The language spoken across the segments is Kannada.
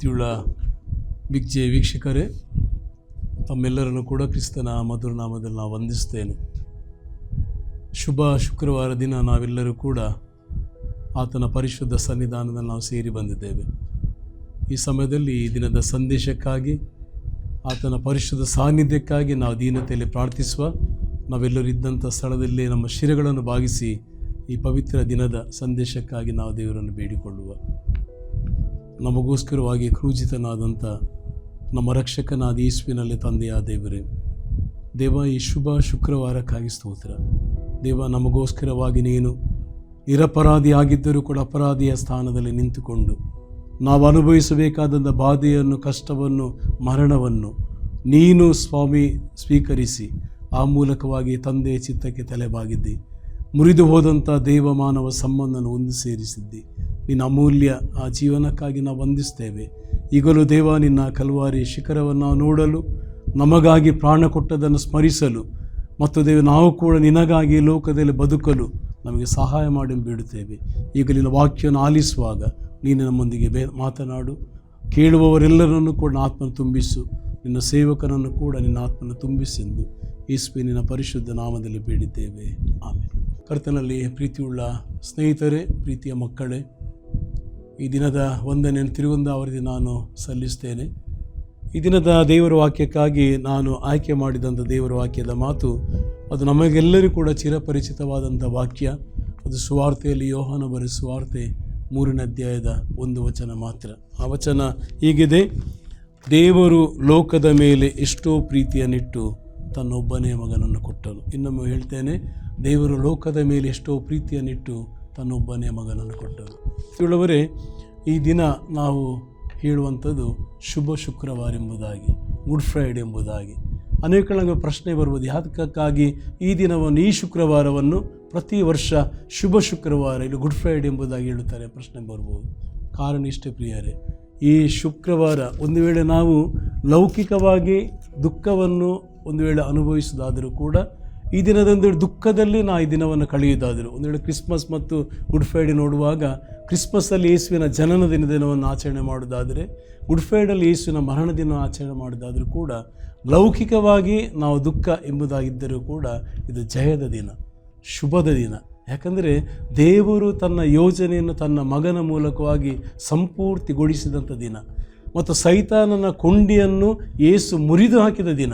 ಪ್ರೀತಿಯುಳ್ಳ ಬಿಗ್ ಜೆ ವೀಕ್ಷಕರೇ, ತಮ್ಮೆಲ್ಲರನ್ನು ಕೂಡ ಕ್ರಿಸ್ತನ ಮಧುರ ನಾಮದಲ್ಲಿ ನಾವು ವಂದಿಸ್ತೇನೆ. ಶುಭ ಶುಕ್ರವಾರ ದಿನ ನಾವೆಲ್ಲರೂ ಕೂಡ ಆತನ ಪರಿಶುದ್ಧ ಸನ್ನಿಧಾನದಲ್ಲಿ ನಾವು ಸೇರಿ ಬಂದಿದ್ದೇವೆ. ಈ ಸಮಯದಲ್ಲಿ ಈ ದಿನದ ಸಂದೇಶಕ್ಕಾಗಿ, ಆತನ ಪರಿಶುದ್ಧ ಸಾನ್ನಿಧ್ಯಕ್ಕಾಗಿ ನಾವು ದೀನತೆಯಲ್ಲಿ ಪ್ರಾರ್ಥಿಸುವ, ನಾವೆಲ್ಲರೂ ಇದ್ದಂಥ ಸ್ಥಳದಲ್ಲಿ ನಮ್ಮ ಶಿರಗಳನ್ನು ಭಾಗಿಸಿ ಈ ಪವಿತ್ರ ದಿನದ ಸಂದೇಶಕ್ಕಾಗಿ ನಾವು ದೇವರನ್ನು ಬೇಡಿಕೊಳ್ಳುವ. ನಮಗೋಸ್ಕರವಾಗಿ ಕ್ರೂಜಿತನಾದಂಥ ನಮ್ಮ ರಕ್ಷಕನಾದ ಯೇಸುವಿನಲ್ಲಿ ತಂದೆಯ ದೇವರೇ, ದೇವ ಈ ಶುಭ ಶುಕ್ರವಾರಕ್ಕಾಗಿ ಸ್ತೋತ್ರ. ದೇವ, ನಮಗೋಸ್ಕರವಾಗಿ ನೀನು ನಿರಪರಾಧಿಯಾಗಿದ್ದರೂ ಕೂಡ ಅಪರಾಧಿಯ ಸ್ಥಾನದಲ್ಲಿ ನಿಂತುಕೊಂಡು ನಾವು ಅನುಭವಿಸಬೇಕಾದಂಥ ಬಾಧೆಯನ್ನು, ಕಷ್ಟವನ್ನು, ಮರಣವನ್ನು ನೀನು ಸ್ವಾಮಿ ಸ್ವೀಕರಿಸಿ ಆ ಮೂಲಕವಾಗಿ ತಂದೆಯ ಚಿತ್ತಕ್ಕೆ ತಲೆಬಾಗಿದ್ದಿ. ಮುರಿದು ಹೋದಂಥ ದೇವ ಮಾನವ ಸಂಬಂಧನ ಒಂದು ಸೇರಿಸಿದ್ದಿ. ನಿನ್ನ ಅಮೂಲ್ಯ, ಆ ಜೀವನಕ್ಕಾಗಿ ನಾವು ವಂದಿಸ್ತೇವೆ. ಈಗಲೂ ದೇವ ನಿನ್ನ ಕಲ್ವಾರಿ ಶಿಖರವನ್ನು ನೋಡಲು, ನಮಗಾಗಿ ಪ್ರಾಣ ಕೊಟ್ಟದನ್ನು ಸ್ಮರಿಸಲು ಮತ್ತು ದೇವ ನಾವು ಕೂಡ ನಿನಗಾಗಿ ಲೋಕದಲ್ಲಿ ಬದುಕಲು ನಮಗೆ ಸಹಾಯ ಮಾಡಿ ಬಿಡುತ್ತೇವೆ. ಈಗ ನಿನ್ನ ವಾಕ್ಯವನ್ನು ಆಲಿಸುವಾಗ ನೀನು ನಮ್ಮೊಂದಿಗೆ ಬೇ, ಮಾತನಾಡು. ಕೇಳುವವರೆಲ್ಲರನ್ನು ಕೂಡ ಆತ್ಮನ ತುಂಬಿಸು. ನಿನ್ನ ಸೇವಕನನ್ನು ಕೂಡ ನಿನ್ನ ಆತ್ಮನ ತುಂಬಿಸೆಂದು. ಯೇಸುವೆ ನಿನ್ನ ಪರಿಶುದ್ಧ ನಾಮದಲ್ಲಿ ಬೇಡಿದ್ದೇವೆ. ಆಮೇಲೆ ಕರ್ತನಲ್ಲಿ ಪ್ರೀತಿಯುಳ್ಳ ಸ್ನೇಹಿತರೇ, ಪ್ರೀತಿಯ ಮಕ್ಕಳೇ, ಈ ದಿನದ ಒಂದನೇ ತಿರುವಂದ ಅವರಿಗೆ ನಾನು ಸಲ್ಲಿಸ್ತೇನೆ. ಈ ದಿನದ ದೇವರ ವಾಕ್ಯಕ್ಕಾಗಿ ನಾನು ಆಯ್ಕೆ ಮಾಡಿದಂಥ ದೇವರ ವಾಕ್ಯದ ಮಾತು, ಅದು ನಮಗೆಲ್ಲರಿಗೂ ಕೂಡ ಚಿರಪರಿಚಿತವಾದಂಥ ವಾಕ್ಯ. ಅದು ಸುವಾರ್ತೆಯಲ್ಲಿ ಯೋಹಾನ ಬರೀ ಸುವಾರ್ತೆ ಮೂರನೇ ಅಧ್ಯಾಯದ ಒಂದು ವಚನ ಮಾತ್ರ. ಆ ವಚನ ಹೀಗಿದೆ, ದೇವರು ಲೋಕದ ಮೇಲೆ ಎಷ್ಟೋ ಪ್ರೀತಿಯನ್ನಿಟ್ಟು ತನ್ನೊಬ್ಬನೇ ಮಗನನ್ನು ಕೊಟ್ಟನು. ಇನ್ನೊಮ್ಮೆ ಹೇಳ್ತೇನೆ, ದೇವರು ಲೋಕದ ಮೇಲೆ ಎಷ್ಟೋ ಪ್ರೀತಿಯನ್ನಿಟ್ಟು ತನ್ನೊಬ್ಬನೇ ಮಗನನ್ನು ಕೊಟ್ಟನು. ತಿಳುವರೆ ಈ ದಿನ ನಾವು ಹೇಳುವಂಥದ್ದು ಶುಭ ಶುಕ್ರವಾರ ಎಂಬುದಾಗಿ ಗುಡ್ ಫ್ರೈಡೆ ಎಂಬುದಾಗಿ. ಅನೇಕ ನಮಗೆ ಪ್ರಶ್ನೆ ಬರುವುದು, ಯಾತಕ್ಕಾಗಿ ಈ ದಿನವನ್ನು, ಈ ಶುಕ್ರವಾರವನ್ನು ಪ್ರತಿ ವರ್ಷ ಶುಭ ಶುಕ್ರವಾರ ಇಲ್ಲಿ ಗುಡ್ ಫ್ರೈಡೆ ಎಂಬುದಾಗಿ ಹೇಳುತ್ತಾರೆ ಪ್ರಶ್ನೆ ಬರ್ಬೋದು ಕಾರಣ ಇಷ್ಟೇ ಪ್ರಿಯರೇ, ಈ ಶುಕ್ರವಾರ ಒಂದು ವೇಳೆ ನಾವು ಲೌಕಿಕವಾಗಿ ದುಃಖವನ್ನು ಒಂದು ವೇಳೆ ಅನುಭವಿಸುವುದಾದರೂ ಕೂಡ ಈ ದಿನದಂದು ದುಃಖದಲ್ಲಿ ನಾ ಈ ದಿನವನ್ನು ಕಳೆಯುವುದಾದರೂ, ಒಂದು ವೇಳೆ ಕ್ರಿಸ್ಮಸ್ ಮತ್ತು ಗುಡ್ ಫ್ರೈಡೆ ನೋಡುವಾಗ ಕ್ರಿಸ್ಮಸ್ಸಲ್ಲಿ ಯೇಸುವಿನ ಜನನ ದಿನ ದಿನವನ್ನು ಆಚರಣೆ ಮಾಡೋದಾದರೆ ಗುಡ್ ಫ್ರೈಡಲ್ಲಿ ಯೇಸುವಿನ ಮರಣ ದಿನ ಆಚರಣೆ ಮಾಡೋದಾದರೂ ಕೂಡ ಲೌಕಿಕವಾಗಿ ನಾವು ದುಃಖ ಎಂಬುದಾಗಿದ್ದರೂ ಕೂಡ ಇದು ಜಯದ ದಿನ, ಶುಭದ ದಿನ. ಯಾಕಂದರೆ ದೇವರು ತನ್ನ ಯೋಜನೆಯನ್ನು ತನ್ನ ಮಗನ ಮೂಲಕವಾಗಿ ಸಂಪೂರ್ತಿಗೊಳಿಸಿದಂಥ ದಿನ ಮತ್ತು ಸೈತಾನನ ಕೊಂಡಿಯನ್ನು ಏಸು ಮುರಿದು ಹಾಕಿದ ದಿನ.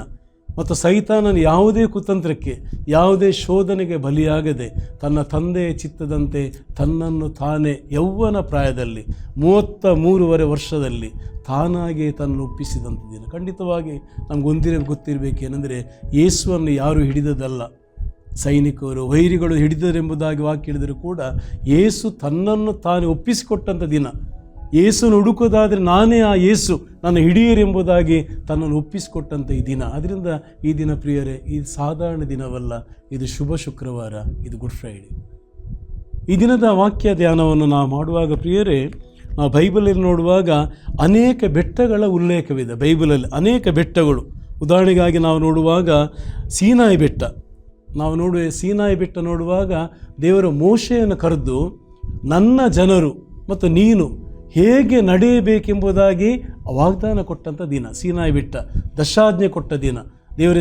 ಮತ್ತು ಸೈತಾನನ ಯಾವುದೇ ಕುತಂತ್ರಕ್ಕೆ, ಯಾವುದೇ ಶೋಧನೆಗೆ ಬಲಿಯಾಗದೆ ತನ್ನ ತಂದೆಯ ಚಿತ್ತದಂತೆ ತನ್ನನ್ನು ತಾನೇ ಯೌವನ ಪ್ರಾಯದಲ್ಲಿ, ಮೂವತ್ತ ಮೂರುವರೆ ವರ್ಷದಲ್ಲಿ ತಾನಾಗೆ ತನ್ನನ್ನು ಒಪ್ಪಿಸಿದಂಥ ದಿನ. ಖಂಡಿತವಾಗಿ ನಮಗೊಂದಿರ ಗೊತ್ತಿರಬೇಕೇನೆಂದರೆ ಯೇಸುವನ್ನು ಯಾರು ಹಿಡಿದದಲ್ಲ ಸೈನಿಕರು, ವೈರಿಗಳು ಹಿಡಿದರೆಂಬುದಾಗಿ ವಾಕ್ಯ ಹೇಳಿದರೂ ಕೂಡ, ಯೇಸು ತನ್ನನ್ನು ತಾನೇ ಒಪ್ಪಿಸಿಕೊಟ್ಟಂಥ ದಿನ. ಯೇಸುವನ್ನು ಹುಡುಕೋದಾದರೆ ನಾನೇ ಆ ಯೇಸು, ನನ್ನ ಹಿಡಿಯರೆಂಬುದಾಗಿ ತನ್ನನ್ನು ಒಪ್ಪಿಸಿಕೊಟ್ಟಂಥ ಈ ದಿನ. ಅದರಿಂದ ಈ ದಿನ ಪ್ರಿಯರೇ ಇದು ಸಾಧಾರಣ ದಿನವಲ್ಲ, ಇದು ಶುಭ ಶುಕ್ರವಾರ, ಇದು ಗುಡ್ ಫ್ರೈಡೆ ಈ ದಿನದ ವಾಕ್ಯ ಧ್ಯಾನವನ್ನು ನಾವು ಮಾಡುವಾಗ ಪ್ರಿಯರೇ, ನಾವು ಬೈಬಲಲ್ಲಿ ನೋಡುವಾಗ ಅನೇಕ ಬೆಟ್ಟಗಳ ಉಲ್ಲೇಖವಿದೆ. ಬೈಬಲಲ್ಲಿ ಅನೇಕ ಬೆಟ್ಟಗಳು. ಉದಾಹರಣೆಗಾಗಿ ನಾವು ನೋಡುವಾಗ ಸೀನಾಯಿ ಬೆಟ್ಟ. ನಾವು ನೋಡುವ ಸೀನಾಯಿ ಬೆಟ್ಟ ನೋಡುವಾಗ ದೇವರ ಮೋಶೆಯನ್ನು ಕರೆದು, ನನ್ನ ಜನರು ಮತ್ತು ನೀನು ಹೇಗೆ ನಡೆಯಬೇಕೆಂಬುದಾಗಿ ವಾಗ್ದಾನ ಕೊಟ್ಟಂಥ ದಿನ, ಸೀನಾಯಿ ಬೆಟ್ಟ, ದಶಾಜ್ಞೆ ಕೊಟ್ಟ ದಿನ. ದೇವರ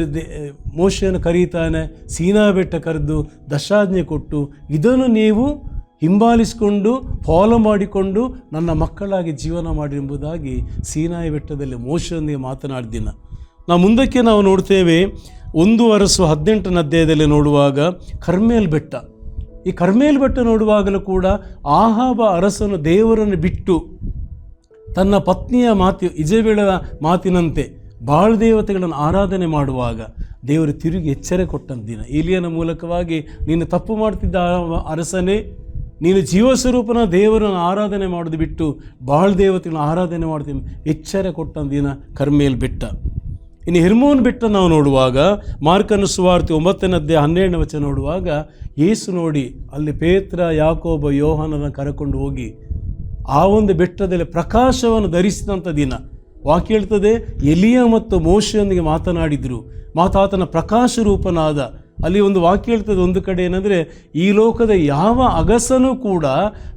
ಮೋಶೆಯನ್ನು ಕರೀತಾನೆ ಸೀನಾ ಬೆಟ್ಟ ಕರೆದು ದಶಾಜ್ಞೆ ಕೊಟ್ಟು, ಇದನ್ನು ನೀವು ಹಿಂಬಾಲಿಸಿಕೊಂಡು, ಫಾಲೋ ಮಾಡಿಕೊಂಡು ನನ್ನ ಮಕ್ಕಳಾಗಿ ಜೀವನ ಮಾಡಿ ಎಂಬುದಾಗಿ ಸೀನಾಯಿ ಬೆಟ್ಟದಲ್ಲಿ ಮೋಶೆಯೊಂದಿಗೆ ಮಾತನಾಡಿದ ದಿನ. ನಾವು ಮುಂದಕ್ಕೆ ನಾವು ನೋಡ್ತೇವೆ, ಒಂದು ಅರಸು ಹದಿನೆಂಟನ ಅಧ್ಯಾಯದಲ್ಲಿ ನೋಡುವಾಗ ಕರ್ಮೇಲ್ ಬೆಟ್ಟ ಈ ಕರ್ಮೇಲ್ ಬೆಟ್ಟ ನೋಡುವಾಗಲೂ ಕೂಡ ಆಹಾಬ ಅರಸನು ದೇವರನ್ನು ಬಿಟ್ಟು ತನ್ನ ಪತ್ನಿಯ ಮಾತು ಇಜಬೇಳದ ಮಾತಿನಂತೆ ಬಾಳ್ ದೇವತೆಗಳನ್ನು ಆರಾಧನೆ ಮಾಡುವಾಗ ದೇವರು ತಿರುಗಿ ಎಚ್ಚರ ಕೊಟ್ಟಂತ ದಿನ. ಇಲಿಯನ ಮೂಲಕವಾಗಿ, ನೀನು ತಪ್ಪು ಮಾಡ್ತಿದ್ದ ಅರಸನೇ, ನೀನು ಜೀವಸ್ವರೂಪನ ದೇವರನ್ನು ಆರಾಧನೆ ಮಾಡೋದು ಬಿಟ್ಟು ಬಾಳ್ ದೇವತೆಗಳನ್ನು ಆರಾಧನೆ ಮಾಡ್ತೀನಿ ಎಚ್ಚರ ಕೊಟ್ಟಂತ ದಿನ ಕರ್ಮೇಲ್ ಬೆಟ್ಟ ಇನ್ನು ಹೆರ್ಮೋನ್ ಬೆಟ್ಟ ನಾವು ನೋಡುವಾಗ, ಮಾರ್ಕನ ಸುವಾರ್ತಿ ಒಂಬತ್ತನೇ ಅಧ್ಯಾಯ ಹನ್ನೆರಡನೇ ವಚನ ನೋಡುವಾಗ ಯೇಸು ನೋಡಿ ಅಲ್ಲಿ ಪೇತ್ರ, ಯಾಕೋಬ, ಯೋಹಾನನ ಕರಕೊಂಡು ಹೋಗಿ ಆ ಒಂದು ಬೆಟ್ಟದಲ್ಲಿ ಪ್ರಕಾಶವನ್ನು ಧರಿಸಿದಂಥ ದಿನ. ವಾಕ್ಯ ಹೇಳ್ತದೆ, ಎಲಿಯ ಮತ್ತು ಮೋಶೆಯೊಂದಿಗೆ ಮಾತನಾಡಿದರು. ಮಾತಾತನ ಪ್ರಕಾಶ ರೂಪನಾದ ಅಲ್ಲಿ ಒಂದು ವಾಕ್ಯ ಹೇಳ್ತದೆ, ಒಂದು ಕಡೆ ಏನಂದರೆ, ಈ ಲೋಕದ ಯಾವ ಅಗಸನೂ ಕೂಡ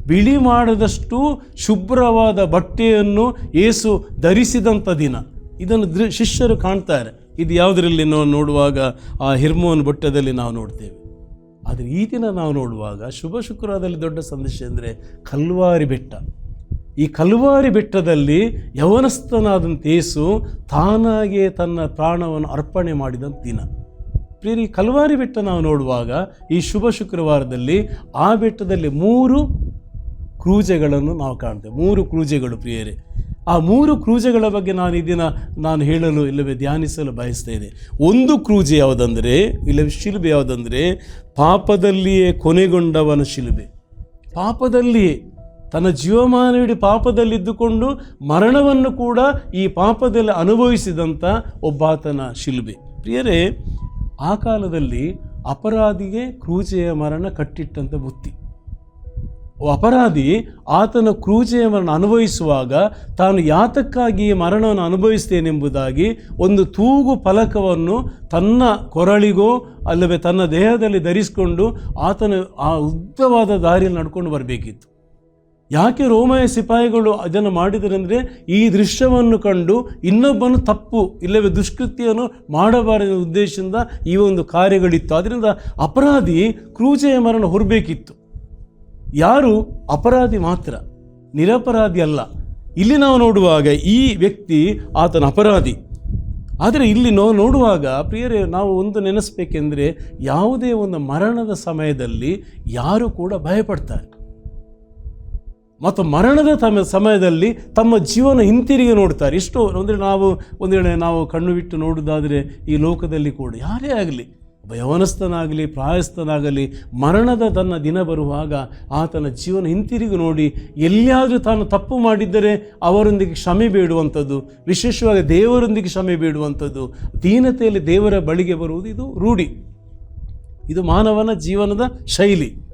ಬಿಳಿ ಮಾಡದಷ್ಟು ಶುಭ್ರವಾದ ಬಟ್ಟೆಯನ್ನು ಏಸು ಧರಿಸಿದಂಥ ದಿನ. ಇದನ್ನು ದೃ, ಶಿಷ್ಯರು ಕಾಣ್ತಾರೆ. ಇದು ಯಾವುದರಲ್ಲಿ ನಾವು ನೋಡುವಾಗ ಆ ಹಿರ್ಮೋನ್ ಬಟ್ಟದಲ್ಲಿ ನಾವು ನೋಡ್ತೇವೆ. ಆದರೆ ಈ ದಿನ ನಾವು ನೋಡುವಾಗ ಶುಭ ಶುಕ್ರವಾರದಲ್ಲಿ ದೊಡ್ಡ ಸಂದೇಶ ಅಂದರೆ ಕಲ್ವಾರಿ ಬೆಟ್ಟ. ಈ ಕಲ್ವಾರಿ ಬೆಟ್ಟದಲ್ಲಿ ಯವನಸ್ಥನಾದಂಥ ಯೇಸು ತಾನಾಗೆ ತನ್ನ ಪ್ರಾಣವನ್ನು ಅರ್ಪಣೆ ಮಾಡಿದಂಥ ದಿನ. ಪ್ರಿಯರಿ ಕಲ್ವಾರಿ ಬೆಟ್ಟ ನಾವು ನೋಡುವಾಗ ಈ ಶುಭ ಶುಕ್ರವಾರದಲ್ಲಿ ಆ ಬೆಟ್ಟದಲ್ಲಿ ಮೂರು ಕ್ರೂಜೆಗಳನ್ನು ನಾವು ಕಾಣ್ತೇವೆ. ಮೂರು ಕ್ರೂಜೆಗಳು ಪ್ರಿಯರೇ. ಆ ಮೂರು ಕ್ರೂಜೆಗಳ ಬಗ್ಗೆ ನಾನು ಈ ನಾನು ಹೇಳಲು ಇಲ್ಲವೇ ಧ್ಯಾನಿಸಲು ಬಯಸ್ತೇನೆ. ಒಂದು ಕ್ರೂಜೆ ಯಾವುದಂದರೆ ಇಲ್ಲವೇ ಶಿಲುಬೆ ಯಾವುದಂದರೆ, ಪಾಪದಲ್ಲಿಯೇ ಕೊನೆಗೊಂಡವನ ಶಿಲುಬೆ. ಪಾಪದಲ್ಲಿಯೇ, ತನ್ನ ಜೀವಮಾನವಿಡೀ ಪಾಪದಲ್ಲಿದ್ದುಕೊಂಡು ಮರಣವನ್ನು ಕೂಡ ಈ ಪಾಪದಲ್ಲಿ ಅನುಭವಿಸಿದಂಥ ಒಬ್ಬಾತನ ಶಿಲುಬೆ. ಪ್ರಿಯರೇ, ಆ ಕಾಲದಲ್ಲಿ ಅಪರಾಧಿಗೆ ಕ್ರೂಜೆಯ ಮರಣ ಕಟ್ಟಿಟ್ಟಂಥ ಬುತ್ತಿ. ಅಪರಾಧಿ, ಆತನ ಕ್ರೂಜೆಯ ಮರಣ ಅನುಭವಿಸುವಾಗ ತಾನು ಯಾತಕ್ಕಾಗಿ ಮರಣವನ್ನು ಅನುಭವಿಸ್ತೇನೆಂಬುದಾಗಿ ಒಂದು ತೂಗು ಫಲಕವನ್ನು ತನ್ನ ಕೊರಳಿಗೋ ಅಲ್ಲವೇ ತನ್ನ ದೇಹದಲ್ಲಿ ಧರಿಸಿಕೊಂಡು ಆತನ ಆ ಉದ್ದವಾದ ದಾರಿಯಲ್ಲಿ ನಡ್ಕೊಂಡು ಬರಬೇಕಿತ್ತು. ಯಾಕೆ ರೋಮಯ ಸಿಪಾಯಿಗಳು ಅದನ್ನು ಮಾಡಿದರೆಂದರೆ ಈ ದೃಶ್ಯವನ್ನು ಕಂಡು ಇನ್ನೊಬ್ಬನು ತಪ್ಪು, ಇಲ್ಲವೇ ದುಷ್ಕೃತಿಯನ್ನು ಮಾಡಬಾರದ ಉದ್ದೇಶದಿಂದ ಈ ಒಂದು ಕಾರ್ಯಗಳಿತ್ತು. ಅದರಿಂದ ಅಪರಾಧಿ ಕ್ರೂಜೆಯ ಮರಣ ಹೊರಬೇಕಿತ್ತು. ಯಾರು ಅಪರಾಧಿ ಮಾತ್ರ, ನಿರಪರಾಧಿ ಅಲ್ಲ. ಇಲ್ಲಿ ನಾವು ನೋಡುವಾಗ ಈ ವ್ಯಕ್ತಿ ಆತನ ಅಪರಾಧಿ. ಆದರೆ ಇಲ್ಲಿ ನಾವು ನೋಡುವಾಗ, ಪ್ರಿಯರೇ, ನಾವು ಒಂದು ನೆನೆಸ್ಬೇಕೆಂದರೆ ಯಾವುದೇ ಒಂದು ಮರಣದ ಸಮಯದಲ್ಲಿ ಯಾರು ಕೂಡ ಭಯಪಡ್ತಾರೆ. ಮತ್ತು ಮರಣದ ತಮ್ಮ ಸಮಯದಲ್ಲಿ ತಮ್ಮ ಜೀವನ ಹಿಂತಿರುಗಿ ನೋಡ್ತಾರೆ. ಇಷ್ಟು ಅಂದರೆ ನಾವು, ಒಂದೇ ನಾವು ಕಣ್ಣು ಬಿಟ್ಟು ನೋಡೋದಾದರೆ ಈ ಲೋಕದಲ್ಲಿ ಕೂಡ ಯಾರೇ ಆಗಲಿ ಯವನಸ್ಥನಾಗಲಿ ಪ್ರಾಯಸ್ಥನಾಗಲಿ, ಮರಣದ ತನ್ನ ದಿನ ಬರುವಾಗ ಆತನ ಜೀವನ ಹಿಂತಿರುಗಿ ನೋಡಿ, ಎಲ್ಲಿಯಾದರೂ ತಾನು ತಪ್ಪು ಮಾಡಿದ್ದರೆ ಅವರೊಂದಿಗೆ ಕ್ಷಮೆ ಬೇಡುವಂಥದ್ದು, ವಿಶೇಷವಾಗಿ ದೇವರೊಂದಿಗೆ ಕ್ಷಮೆ ಬೇಡುವಂಥದ್ದು, ದೀನತೆಯಲ್ಲಿ ದೇವರ ಬಳಿಗೆ ಬರುವುದು ಇದು ರೂಢಿ. ಇದು ಮಾನವನ ಜೀವನದ ಶೈಲಿ.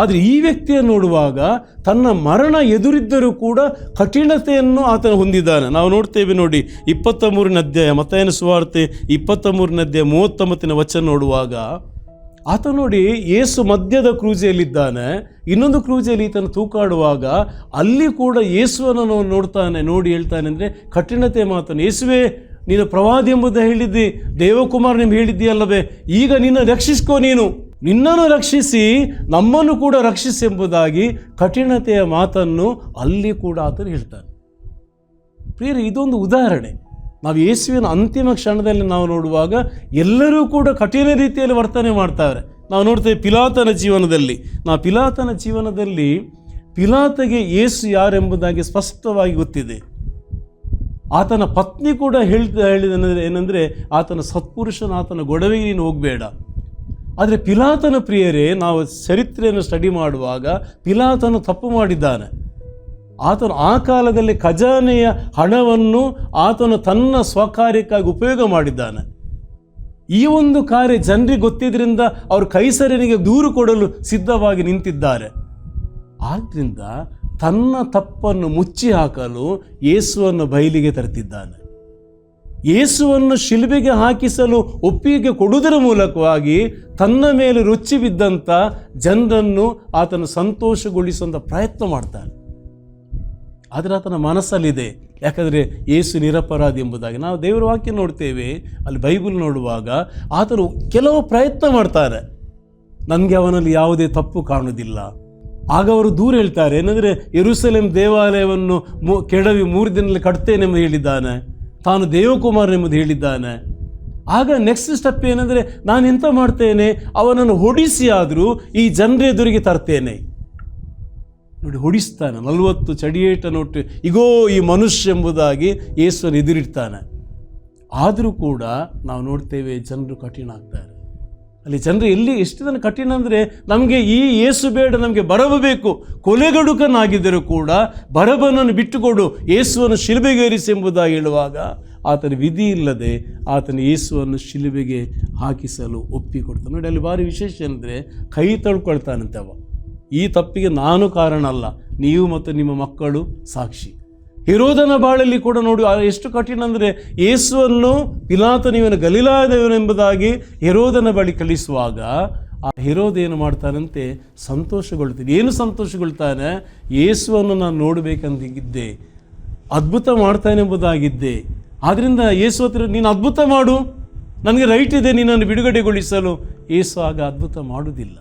ಆದರೆ ಈ ವ್ಯಕ್ತಿಯನ್ನು ನೋಡುವಾಗ ತನ್ನ ಮರಣ ಎದುರಿದ್ದರೂ ಕೂಡ ಕಠಿಣತೆಯನ್ನು ಆತನ ಹೊಂದಿದ್ದಾನೆ. ನಾವು ನೋಡ್ತೇವೆ ನೋಡಿ ಇಪ್ಪತ್ತ ಮೂರನೇ ಅಧ್ಯಾಯ, ಮತ್ತಾಯನ ಸುವಾರ್ತೆ ಇಪ್ಪತ್ತ ಮೂರನೇ ಅಧ್ಯಾಯ ಮೂವತ್ತೊಂಬತ್ತಿನ ವಚನ ನೋಡುವಾಗ ಆತ ನೋಡಿ ಏಸು ಮಧ್ಯದ ಕ್ರೂಜೆಯಲ್ಲಿದ್ದಾನೆ. ಇನ್ನೊಂದು ಕ್ರೂಜೆಯಲ್ಲಿ ಈತನ ತೂಕಾಡುವಾಗ ಅಲ್ಲಿ ಕೂಡ ಯೇಸುವನ್ನು ನಾವು ನೋಡ್ತಾನೆ, ನೋಡಿ ಹೇಳ್ತಾನೆ ಅಂದರೆ ಕಠಿಣತೆ ಮಾತನ್ನು ಯೇಸುವೆ ನೀನು ಪ್ರವಾದಿ ಎಂಬುದ ಹೇಳಿದ್ದಿ, ದೇವಕುಮಾರ್ ನಿಮ್ಗೆ ಹೇಳಿದ್ದೀಯಲ್ಲವೇ, ಈಗ ನಿನ್ನ ರಕ್ಷಿಸ್ಕೋ ನೀನು. ನಿನ್ನನ್ನು ರಕ್ಷಿಸಿ, ನಮ್ಮನ್ನು ಕೂಡ ರಕ್ಷಿಸಿ ಎಂಬುದಾಗಿ ಕಠಿಣತೆಯ ಮಾತನ್ನು ಅಲ್ಲಿ ಕೂಡ ಆತನು ಹೇಳ್ತಾನೆ. ಪ್ರಿಯರೇ, ಇದೊಂದು ಉದಾಹರಣೆ. ನಾವು ಯೇಸುವಿನ ಅಂತಿಮ ಕ್ಷಣದಲ್ಲಿ ನಾವು ನೋಡುವಾಗ ಎಲ್ಲರೂ ಕೂಡ ಕಠಿಣ ರೀತಿಯಲ್ಲಿ ವರ್ತನೆ ಮಾಡ್ತಾರೆ ನಾವು ನೋಡ್ತೇವೆ ಪಿಲಾತನ ಜೀವನದಲ್ಲಿ. ನಾವು ಪಿಲಾತನ ಜೀವನದಲ್ಲಿ ಪಿಲಾತಗೆ ಯೇಸು ಯಾರೆಂಬುದಾಗಿ ಸ್ಪಷ್ಟವಾಗಿ ಗೊತ್ತಿದೆ. ಆತನ ಪತ್ನಿ ಕೂಡ ಹೇಳ್ತಾ ಹೇಳಿದ ಏನಂದರೆ, ಆತನ ಸತ್ಪುರುಷನ ಆತನ ಗೊಡವೆಗೆ ನೀನು ಹೋಗಬೇಡ. ಆದರೆ ಪಿಲಾತನ ಪ್ರಿಯರೇ, ನಾವು ಚರಿತ್ರೆಯನ್ನು ಸ್ಟಡಿ ಮಾಡುವಾಗ ಪಿಲಾತನು ತಪ್ಪು ಮಾಡಿದ್ದಾನೆ. ಆತನು ಆ ಕಾಲದಲ್ಲಿ ಖಜಾನೆಯ ಹಣವನ್ನು ಆತನು ತನ್ನ ಸ್ವಕಾರ್ಯಕ್ಕಾಗಿ ಉಪಯೋಗ ಮಾಡಿದ್ದಾನೆ. ಈ ಒಂದು ಕಾರ್ಯ ಜನರಿಗೆ ಗೊತ್ತಿದ್ದರಿಂದ ಅವರು ಕೈಸರನಿಗೆ ದೂರು ಕೊಡಲು ಸಿದ್ಧವಾಗಿ ನಿಂತಿದ್ದಾರೆ. ಆದ್ದರಿಂದ ತನ್ನ ತಪ್ಪನ್ನು ಮುಚ್ಚಿ ಹಾಕಲು ಯೇಸುವನ್ನು ಬಯಲಿಗೆ ತರುತ್ತಿದ್ದಾನೆ ಯೇಸುವನ್ನು ಶಿಲುಬೆಗೆ ಹಾಕಿಸಲು ಒಪ್ಪಿಗೆ ಕೊಡುವುದರ ಮೂಲಕವಾಗಿ ತನ್ನ ಮೇಲೆ ರುಚಿ ಬಿದ್ದಂಥ ಜನರನ್ನು ಆತನು ಸಂತೋಷಗೊಳಿಸುವಂಥ ಪ್ರಯತ್ನ ಮಾಡ್ತಾನೆ. ಆದರೆ ಆತನ ಮನಸ್ಸಲ್ಲಿದೆ. ಯಾಕಂದರೆ ಏಸು ನಿರಪರಾಧಿ ಎಂಬುದಾಗಿ. ನಾವು ದೇವರ ವಾಕ್ಯ ನೋಡ್ತೇವೆ. ಅಲ್ಲಿ ಬೈಬಲ್ ನೋಡುವಾಗ ಆತನು ಕೆಲವು ಪ್ರಯತ್ನ ಮಾಡ್ತಾರೆ. ನನಗೆ ಅವನಲ್ಲಿ ಯಾವುದೇ ತಪ್ಪು ಕಾಣುವುದಿಲ್ಲ. ಆಗ ಅವರು ದೂರ ಹೇಳ್ತಾರೆ, ಏನಂದರೆ ಯೆರೂಸಲೇಮ್ ದೇವಾಲಯವನ್ನು ಮು, ಕೆಡವಿ ಮೂರು ದಿನದಲ್ಲಿ ಕಟ್ತೇನೆಂಬುದು ಹೇಳಿದ್ದಾನೆ. ತಾನು ದೇವಕುಮಾರ್ ಎಂಬುದು ಹೇಳಿದ್ದಾನೆ. ಆಗ ನೆಕ್ಸ್ಟ್ ಸ್ಟೆಪ್ ಏನಂದರೆ, ನಾನು ಎಂತ ಮಾಡ್ತೇನೆ, ಅವನನ್ನು ಹೊಡಿಸಿ ಆದರೂ ಈ ಜನರ ಎದುರಿಗೆ ತರ್ತೇನೆ. ನೋಡಿ, ಹೊಡಿಸ್ತಾನೆ, ನಲವತ್ತು ಚಡಿಯೇಟ ನೋಟು, ಇಗೋ ಈ ಮನುಷ್ಯ ಎಂಬುದಾಗಿ ಯೇಸುವನ್ನು ಎದುರಿಡ್ತಾನೆ. ಆದರೂ ಕೂಡ ನಾವು ನೋಡ್ತೇವೆ, ಜನರು ಕಠಿಣ ಆಗ್ತಾರೆ ಅಲ್ಲಿ ಜನರು ಎಲ್ಲಿ ಎಷ್ಟು ಜನ ಕಠಿಣ ಅಂದರೆ ನಮಗೆ ಈ ಏಸು ಬೇಡ, ನಮಗೆ ಬರಬ ಬೇಕು. ಕೊಲೆಗಡುಕನಾಗಿದ್ದರೂ ಕೂಡ ಬರಬನನ್ನು ಬಿಟ್ಟುಕೊಡು, ಏಸುವನ್ನು ಶಿಲುಬೆಗೇರಿಸಿ ಎಂಬುದಾಗಿ ಹೇಳುವಾಗ ಆತನ ವಿಧಿ ಇಲ್ಲದೆ ಆತನ ಯೇಸುವನ್ನು ಶಿಲುಬೆಗೆ ಹಾಕಿಸಲು ಒಪ್ಪಿಕೊಡ್ತಾನೆ. ನೋಡಿ, ಅಲ್ಲಿ ಭಾರಿ ವಿಶೇಷ ಅಂದರೆ ಕೈ ತಳ್ಕೊಳ್ತಾನಂತೆ ಅವ. ಈ ತಪ್ಪಿಗೆ ನಾನು ಕಾರಣ ಅಲ್ಲ. ನೀವು ಮತ್ತು ನಿಮ್ಮ ಮಕ್ಕಳು ಸಾಕ್ಷಿ. ಹೆರೋದನ ಬಾಳಲ್ಲಿ ಕೂಡ ನೋಡಿ ಎಷ್ಟು ಕಠಿಣ ಅಂದರೆ ಯೇಸುವನ್ನು ಪಿಲಾತನಿವನ, ಗಲೀಲಾದವನೆಂಬುದಾಗಿ ಹೆರೋದನ ಬಳಿ ಕಳಿಸುವಾಗ ಆ ಹೆರೋದ ಏನು ಮಾಡ್ತಾನಂತೆ? ಸಂತೋಷಗೊಳ್ತೀನಿ. ಏನು ಸಂತೋಷಗೊಳ್ತಾನೆ? ಯೇಸುವನ್ನು ನಾನು ನೋಡಬೇಕಂತಿದ್ದೆ ಅದ್ಭುತ ಮಾಡ್ತಾನೆಂಬುದಾಗಿದ್ದೆ ಆದ್ದರಿಂದ ಯೇಸು ಹತ್ರ, ನೀನು ಅದ್ಭುತ ಮಾಡು, ನನಗೆ ರೈಟ್ ಇದೆ ನಿನ್ನನ್ನು ಬಿಡುಗಡೆಗೊಳಿಸಲು. ಯೇಸು ಆಗ ಅದ್ಭುತ ಮಾಡುವುದಿಲ್ಲ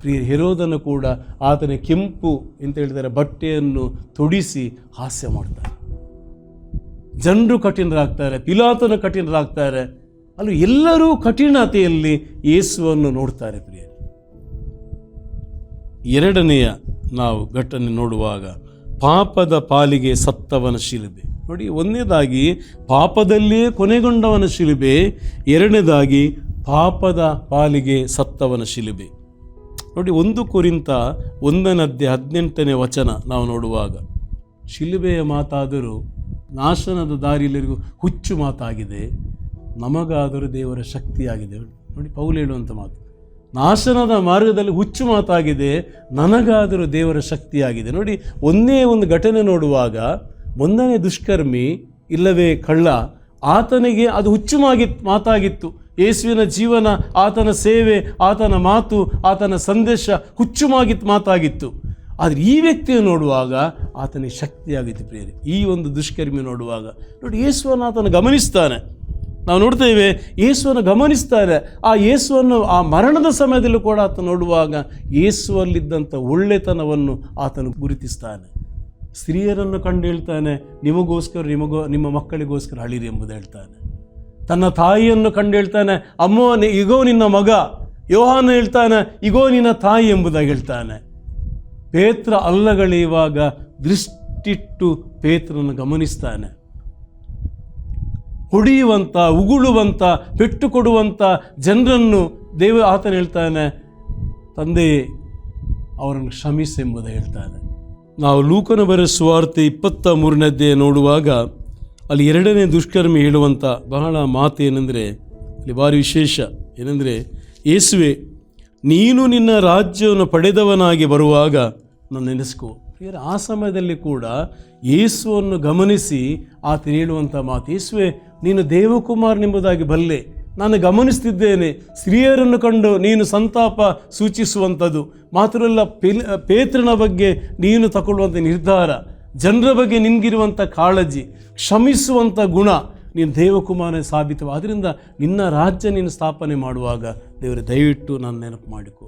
ಪ್ರಿಯ ಹೆರೋದನ್ನು ಕೂಡ ಆತನ ಕೆಂಪು ಅಂತ ಹೇಳಿದರೆ ಬಟ್ಟೆಯನ್ನು ತೊಡಿಸಿ ಹಾಸ್ಯ ಮಾಡ್ತಾರೆ. ಜನರು ಕಠಿಣರಾಗ್ತಾರೆ, ಪಿಲಾತನ ಕಠಿಣರಾಗ್ತಾರೆ. ಅಲ್ಲಿ ಎಲ್ಲರೂ ಕಠಿಣತೆಯಲ್ಲಿ ಯೇಸುವನ್ನು ನೋಡ್ತಾರೆ ಪ್ರಿಯ ಎರಡನೆಯ ನಾವು ಘಟನೆ ನೋಡುವಾಗ ಪಾಪದ ಪಾಲಿಗೆ ಸತ್ತವನ ಶಿಲುಬೆ. ನೋಡಿ, ಒಂದನೇದಾಗಿ ಪಾಪದಲ್ಲಿಯೇ ಕೊನೆಗೊಂಡವನ ಶಿಲುಬೆ, ಎರಡನೇದಾಗಿ ಪಾಪದ ಪಾಲಿಗೆ ಸತ್ತವನ ಶಿಲುಬೆ. ನೋಡಿ, ಒಂದು ಕುರಿತ ಒಂದನದ್ದೆ ಹದಿನೆಂಟನೇ ವಚನ ನಾವು ನೋಡುವಾಗ, ಶಿಲುಬೆಯ ಮಾತಾದರೂ ನಾಶನದ ದಾರಿಯಲ್ಲಿರಿಗೂ ಹುಚ್ಚು ಮಾತಾಗಿದೆ, ನಮಗಾದರೂ ದೇವರ ಶಕ್ತಿಯಾಗಿದೆ. ನೋಡಿ, ಪೌಲ್ ಹೇಳುವಂಥ ಮಾತು. ನಾಶನದ ಮಾರ್ಗದಲ್ಲಿ ಹುಚ್ಚು ಮಾತಾಗಿದೆ, ನನಗಾದರೂ ದೇವರ ಶಕ್ತಿಯಾಗಿದೆ. ನೋಡಿ, ಒಂದೇ ಒಂದು ಘಟನೆ ನೋಡುವಾಗ, ಒಂದನೇ ದುಷ್ಕರ್ಮಿ ಇಲ್ಲವೇ ಕಳ್ಳ, ಆತನಿಗೆ ಅದು ಹುಚ್ಚುಮಾಗಿ ಮಾತಾಗಿತ್ತು. ಯೇಸುವಿನ ಜೀವನ, ಆತನ ಸೇವೆ, ಆತನ ಮಾತು, ಆತನ ಸಂದೇಶ ಹುಚ್ಚುಮಾಗಿತ್ತು ಮಾತಾಗಿತ್ತು. ಆದರೆ ಈ ವ್ಯಕ್ತಿಯನ್ನು ನೋಡುವಾಗ ಆತನಿಗೆ ಶಕ್ತಿಯಾಗಿತ್ತು ಪ್ರೇರಿ ಈ ಒಂದು ದುಷ್ಕರ್ಮಿ ನೋಡುವಾಗ. ನೋಡಿ, ಯೇಸುವನ್ನು ಆತನ ಗಮನಿಸ್ತಾನೆ. ನಾವು ನೋಡ್ತೇವೆ, ಯೇಸುವನ್ನು ಗಮನಿಸ್ತಾರೆ. ಆ ಯೇಸುವನ್ನು ಆ ಮರಣದ ಸಮಯದಲ್ಲೂ ಕೂಡ ಆತ ನೋಡುವಾಗ ಯೇಸುವಲ್ಲಿದ್ದಂಥ ಒಳ್ಳೆತನವನ್ನು ಆತನು ಗುರುತಿಸ್ತಾನೆ. ಸ್ತ್ರೀಯರನ್ನು ಕಂಡು ಹೇಳ್ತಾನೆ, ನಿಮಗೋಸ್ಕರ, ನಿಮಗೋ, ನಿಮ್ಮ ಮಕ್ಕಳಿಗೋಸ್ಕರ ಅಳಿರಿ ಎಂಬುದು ಹೇಳ್ತಾನೆ. ತನ್ನ ತಾಯಿಯನ್ನು ಕಂಡು ಹೇಳ್ತಾನೆ, ಅಮ್ಮೋ, ನಿ- ಇಗೋ ನಿನ್ನ ಮಗ. ಯೋಹಾನ ಹೇಳ್ತಾನೆ, ಇಗೋ ನಿನ್ನ ತಾಯಿ ಎಂಬುದಾಗಿ ಹೇಳ್ತಾನೆ. ಪೇತ್ರ ಅಲ್ಲಗಳಿವಾಗ ದೃಷ್ಟಿಟ್ಟು ಪೇತ್ರನ ಗಮನಿಸ್ತಾನೆ. ಹೊಡೆಯುವಂಥ ಉಗುಳುವಂಥ ಪೆಟ್ಟು ಕೊಡುವಂಥ ಜನರನ್ನು ದೇವ ಆತನ ಹೇಳ್ತಾನೆ ತಂದೆಯೇ ಅವರನ್ನು ಕ್ಷಮಿಸೆಂಬುದು ಹೇಳ್ತಾನೆ. ನಾವು ಲೂಕನ ಬರೆಸುವಾರ್ತೆ ಇಪ್ಪತ್ತ ಮೂರನೇದ್ದೇ ನೋಡುವಾಗ ಅಲ್ಲಿ ಎರಡನೇ ದುಷ್ಕರ್ಮಿ ಹೇಳುವಂಥ ಬಹಳ ಮಾತು ಏನೆಂದರೆ ಅಲ್ಲಿ ಭಾರಿ ವಿಶೇಷ ಏನೆಂದರೆ, ಯೇಸುವೆ, ನೀನು ನಿನ್ನ ರಾಜ್ಯವನ್ನು ಪಡೆದವನಾಗಿ ಬರುವಾಗ ನಾನು ನೆನೆಸ್ಕೋ. ಆ ಸಮಯದಲ್ಲಿ ಕೂಡ ಯೇಸುವನ್ನು ಗಮನಿಸಿ ಆತ ಹೇಳುವಂಥ ಮಾತು, ಯೇಸುವೆ, ನೀನು ದೇವಕುಮಾರನೆಂಬುದಾಗಿ ಬಲ್ಲೆ, ನಾನು ಗಮನಿಸ್ತಿದ್ದೇನೆ, ಸ್ತ್ರೀಯರನ್ನು ಕಂಡು ನೀನು ಸಂತಾಪ ಸೂಚಿಸುವಂಥದ್ದು, ಮಾತ್ರವಲ್ಲ ಪೇಲ್, ಪೇತ್ರನ ಬಗ್ಗೆ ನೀನು ತಗೊಳ್ಳುವಂಥ ನಿರ್ಧಾರ. ಜನರ ಬಗ್ಗೆ ನಿನಗಿರುವಂಥ ಕಾಳಜಿ ಕ್ಷಮಿಸುವಂಥ ಗುಣ ನೀನು ದೇವಕುಮಾರ ಸಾಬೀತು ಆದ್ದರಿಂದ ನಿನ್ನ ರಾಜ್ಯ ನೀನು ಸ್ಥಾಪನೆ ಮಾಡುವಾಗ ದೇವರು ದಯವಿಟ್ಟು ನಾನು ನೆನಪು ಮಾಡಿಕೊ.